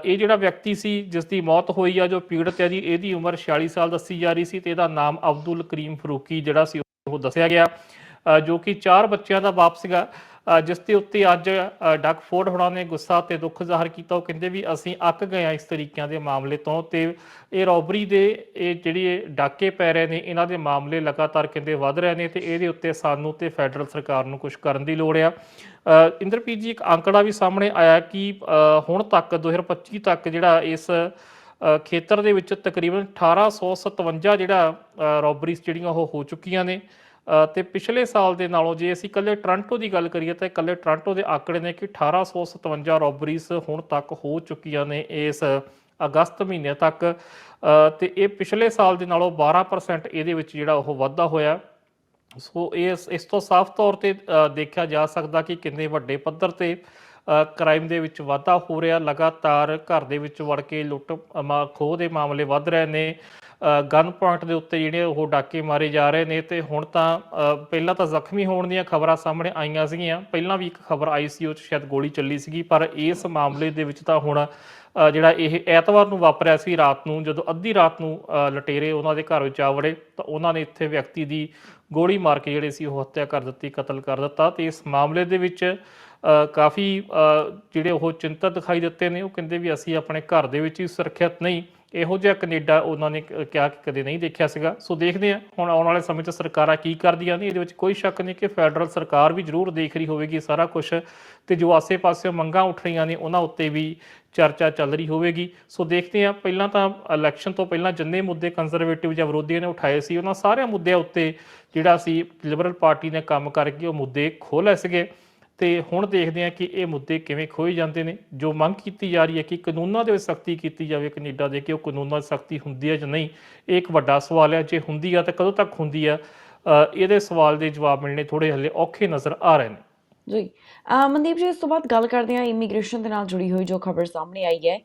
[SPEAKER 2] ਇਹ ਜਿਹੜਾ ਵਿਅਕਤੀ ਸੀ, ਜਿਸ ਦੀ ਮੌਤ ਹੋਈ ਆ, ਜੋ ਪੀੜਤ ਹੈ ਜੀ, ਇਹਦੀ ਉਮਰ 46 ਸਾਲ ਦੱਸੀ ਜਾ ਰਹੀ ਸੀ ਤੇ ਇਹਦਾ ਨਾਮ ਅਬਦੁਲ ਕਰੀਮ ਫਰੂਕੀ ਜਿਹੜਾ ਸੀ, ਉਹ ਦੱਸਿਆ ਗਿਆ। ਜੋ ਕਿ ਚਾਰ ਬੱਚਿਆਂ ਦਾ ਬਾਪ ਸੀਗਾ। ਜਿਸ ਦੇ ਉੱਤੇ ਅੱਜ ਅ, ਡਕ ਫੋਰਡ ਹੋਣਾ ਨੇ ਗੁੱਸਾ ਤੇ ਦੁੱਖ ਜ਼ਾਹਰ ਕੀਤਾ। ਉਹ ਕਹਿੰਦੇ ਵੀ ਅਸੀਂ ਅੱਕ ਗਏ ਆ ਇਸ ਤਰੀਕਿਆਂ ਦੇ ਮਾਮਲੇ ਤੋਂ ਤੇ ਇਹ ਰੋਬਰੀ ਦੇ ਇਹ ਜਿਹੜੀ ਡਾਕੇ ਪੈ ਰਹੇ ਨੇ ਇਹਨਾਂ ਦੇ ਮਾਮਲੇ ਲਗਾਤਾਰ ਕਹਿੰਦੇ ਵੱਧ ਰਹੇ ਨੇ ਤੇ ਇਹਦੇ ਉੱਤੇ ਸਾਨੂੰ ਤੇ ਫੈਡਰਲ ਸਰਕਾਰ ਨੂੰ ਕੁਝ ਕਰਨ ਦੀ ਲੋੜ ਆ। ਇੰਦਰਪ੍ਰੀਤ ਜੀ ਇੱਕ ਅੰਕੜਾ ਵੀ ਸਾਹਮਣੇ ਆਇਆ ਕਿ ਹੁਣ ਤੱਕ 2025 ਤੱਕ ਜਿਹੜਾ ਇਸ ਖੇਤਰ ਦੇ ਵਿੱਚ ਤਕਰੀਬਨ 1857 ਜਿਹੜਾ ਰੋਬਰੀਜ਼ ਜਿਹੜੀਆਂ ਉਹ ਹੋ ਚੁੱਕੀਆਂ ਨੇ। ਤੇ ਪਿਛਲੇ ਸਾਲ ਦੇ ਨਾਲੋਂ ਜੇ ਅਸੀਂ ਇਕੱਲੇ ਟ੍ਰਾਂਟੋ ਦੀ ਗੱਲ ਕਰੀਏ ਤਾਂ ਇਕੱਲੇ ਟ੍ਰਾਂਟੋ ਦੇ ਆંકੜੇ ਨੇ ਕਿ 1857 ਰੋਬਰੀਜ਼ ਹੁਣ ਤੱਕ ਹੋ ਚੁੱਕੀਆਂ ਨੇ ਇਸ ਅਗਸਤ ਮਹੀਨੇ ਤੱਕ। ਅ, ਤੇ ਇਹ ਪਿਛਲੇ ਸਾਲ ਦੇ ਨਾਲੋਂ 12% ਇਹਦੇ ਵਿੱਚ ਜਿਹੜਾ ਉਹ ਵਾਧਾ ਹੋਇਆ। ਸੋ ਇਹ ਇਸ ਤੋਂ ਸਾਫ਼ ਤੌਰ ਤੇ ਦੇਖਿਆ ਜਾ ਸਕਦਾ ਕਿ ਕਿੰਨੇ ਵੱਡੇ ਪੱਧਰ ਤੇ ਕ੍ਰਾਈਮ ਦੇ ਵਿੱਚ ਵਾਧਾ ਹੋ ਰਿਹਾ। ਲਗਾਤਾਰ ਘਰ ਦੇ ਵਿੱਚ ਵੜ ਕੇ ਲੁੱਟ ਮਾ ਖੋਹ ਦੇ ਮਾਮਲੇ ਵੱਧ ਰਹੇ ਨੇ। ਗਨ ਪੁਆਇੰਟ ਦੇ ਉੱਤੇ ਜਿਹੜੇ ਉਹ ਡਾਕੇ ਮਾਰੇ ਜਾ ਰਹੇ ਨੇ ਤੇ ਹੁਣ ਤਾਂ ਪਹਿਲਾਂ ਤਾਂ ਜ਼ਖਮੀ ਹੋਣ ਦੀਆਂ ਖਬਰਾਂ ਸਾਹਮਣੇ ਆਈਆਂ ਸੀਗੀਆਂ। ਪਹਿਲਾਂ ਵੀ ਇੱਕ ਖਬਰ ਆਈ ਸੀ, ਉਹ 'ਚ ਸ਼ਾਇਦ ਗੋਲੀ ਚੱਲੀ ਸੀਗੀ, ਪਰ ਇਸ ਮਾਮਲੇ ਦੇ ਵਿੱਚ ਤਾਂ ਹੁਣ ਜਿਹੜਾ ਇਹ ਐਤਵਾਰ ਨੂੰ ਵਾਪਰਿਆ ਸੀ ਰਾਤ ਨੂੰ, ਜਦੋਂ ਅੱਧੀ ਰਾਤ ਨੂੰ ਲਟੇਰੇ ਉਹਨਾਂ ਦੇ ਘਰ ਵਿੱਚ ਆ ਵੜੇ, ਤਾਂ ਉਹਨਾਂ ਨੇ ਇੱਥੇ ਵਿਅਕਤੀ ਦੀ ਗੋਲੀ ਮਾਰ ਕੇ ਜਿਹੜੇ ਸੀ ਉਹ ਹੱਤਿਆ ਕਰ ਦਿੱਤੀ, ਕਤਲ ਕਰ ਦਿੱਤਾ ਤੇ ਇਸ ਮਾਮਲੇ ਦੇ ਵਿੱਚ ਕਾਫੀ ਜਿਹੜੇ ਉਹ ਚਿੰਤਤ ਦਿਖਾਈ ਦਿੱਤੇ ਨੇ, ਉਹ ਕਹਿੰਦੇ ਵੀ ਅਸੀਂ ਆਪਣੇ ਘਰ ਦੇ ਵਿੱਚ ਹੀ ਸੁਰੱਖਿਅਤ ਨਹੀਂ। ਇਹੋ ਜਿਹਾ ਕੈਨੇਡਾ ਉਹਨਾਂ ਨੇ ਕ- ਕਿਹਾ ਕਿ ਕਦੇ ਨਹੀਂ ਦੇਖਿਆ ਸੀਗਾ। ਸੋ ਦੇਖਦੇ ਹਾਂ, ਹੁਣ ਆਉਣ ਵਾਲੇ ਸਮੇਂ 'ਚ ਸਰਕਾਰਾਂ ਕੀ ਕਰਦੀਆਂ ਨੇ, ਇਹਦੇ ਵਿੱਚ ਕੋਈ ਸ਼ੱਕ ਨਹੀਂ ਕਿ ਫੈਡਰਲ ਸਰਕਾਰ ਵੀ ਜ਼ਰੂਰ ਦੇਖ ਰਹੀ ਹੋਵੇਗੀ ਸਾਰਾ ਕੁਝ ਤੇ ਜੋ ਆਸੇ-ਪਾਸੇ ਮੰਗਾਂ ਉੱਠ ਰਹੀਆਂ ਨੇ, ਉਹਨਾਂ ਉੱਤੇ ਵੀ ਚਰਚਾ ਚੱਲ ਰਹੀ ਹੋਵੇਗੀ। ਸੋ ਦੇਖਦੇ ਹਾਂ, ਪਹਿਲਾਂ ਤਾਂ ਇਲੈਕਸ਼ਨ ਤੋਂ ਪਹਿਲਾਂ ਜਿੰਨੇ ਮੁੱਦੇ ਕੰਜ਼ਰਵੇਟਿਵ ਜਾਂ ਵਿਰੋਧੀਆਂ ਨੇ ਉਠਾਏ ਸੀ, ਉਹਨਾਂ ਸਾਰਿਆਂ ਮੁੱਦਿਆਂ ਉੱਤੇ ਜਿਹੜਾ ਸੀ ਲਿਬਰਲ ਪਾਰਟੀ ਨੇ ਕੰਮ ਕਰਕੇ ਉਹ ਮੁੱਦੇ ਖੋਲ੍ਹੇ ਸੀਗੇ। ਤੇ ਹੁਣ ਦੇਖਦੇ ਹਾਂ ਕਿ ਇਹ ਮੁੱਦੇ ਕਿਵੇਂ ਖੋਏ ਜਾਂਦੇ ਨੇ। ਜੋ ਮੰਗ ਕੀਤੀ ਜਾ ਰਹੀ ਹੈ ਕਿ ਕਾਨੂੰਨਾਂ ਦੇ ਵਿੱਚ ਸਖਤੀ ਕੀਤੀ ਜਾਵੇ ਕੈਨੇਡਾ ਦੇ, ਕਿ ਉਹ ਕਾਨੂੰਨਾਂ ਦੀ ਸਖਤੀ ਹੁੰਦੀ ਹੈ ਜਾਂ ਨਹੀਂ, ਇਹ ਇੱਕ ਵੱਡਾ ਸਵਾਲ ਹੈ। ਜੇ ਹੁੰਦੀ ਆ ਤਾਂ ਕਦੋਂ ਤੱਕ ਹੁੰਦੀ ਆ? ਇਹਦੇ ਸਵਾਲ ਦੇ ਜਵਾਬ ਮਿਲਣੇ ਥੋੜੇ ਹਲੇ ਔਖੇ ਨਜ਼ਰ ਆ ਰਹੇ ਨੇ।
[SPEAKER 1] ਜੀ। ਮਨਦੀਪ ਜੀ, ਇਸ ਤੋਂ ਬਾਅਦ ਗੱਲ ਕਰਦੇ ਹਾਂ ਇਮੀਗ੍ਰੇਸ਼ਨ ਦੇ ਨਾਲ ਜੁੜੀ ਹੋਈ ਜੋ ਖਬਰ ਸਾਹਮਣੇ ਆਈ ਹੈ।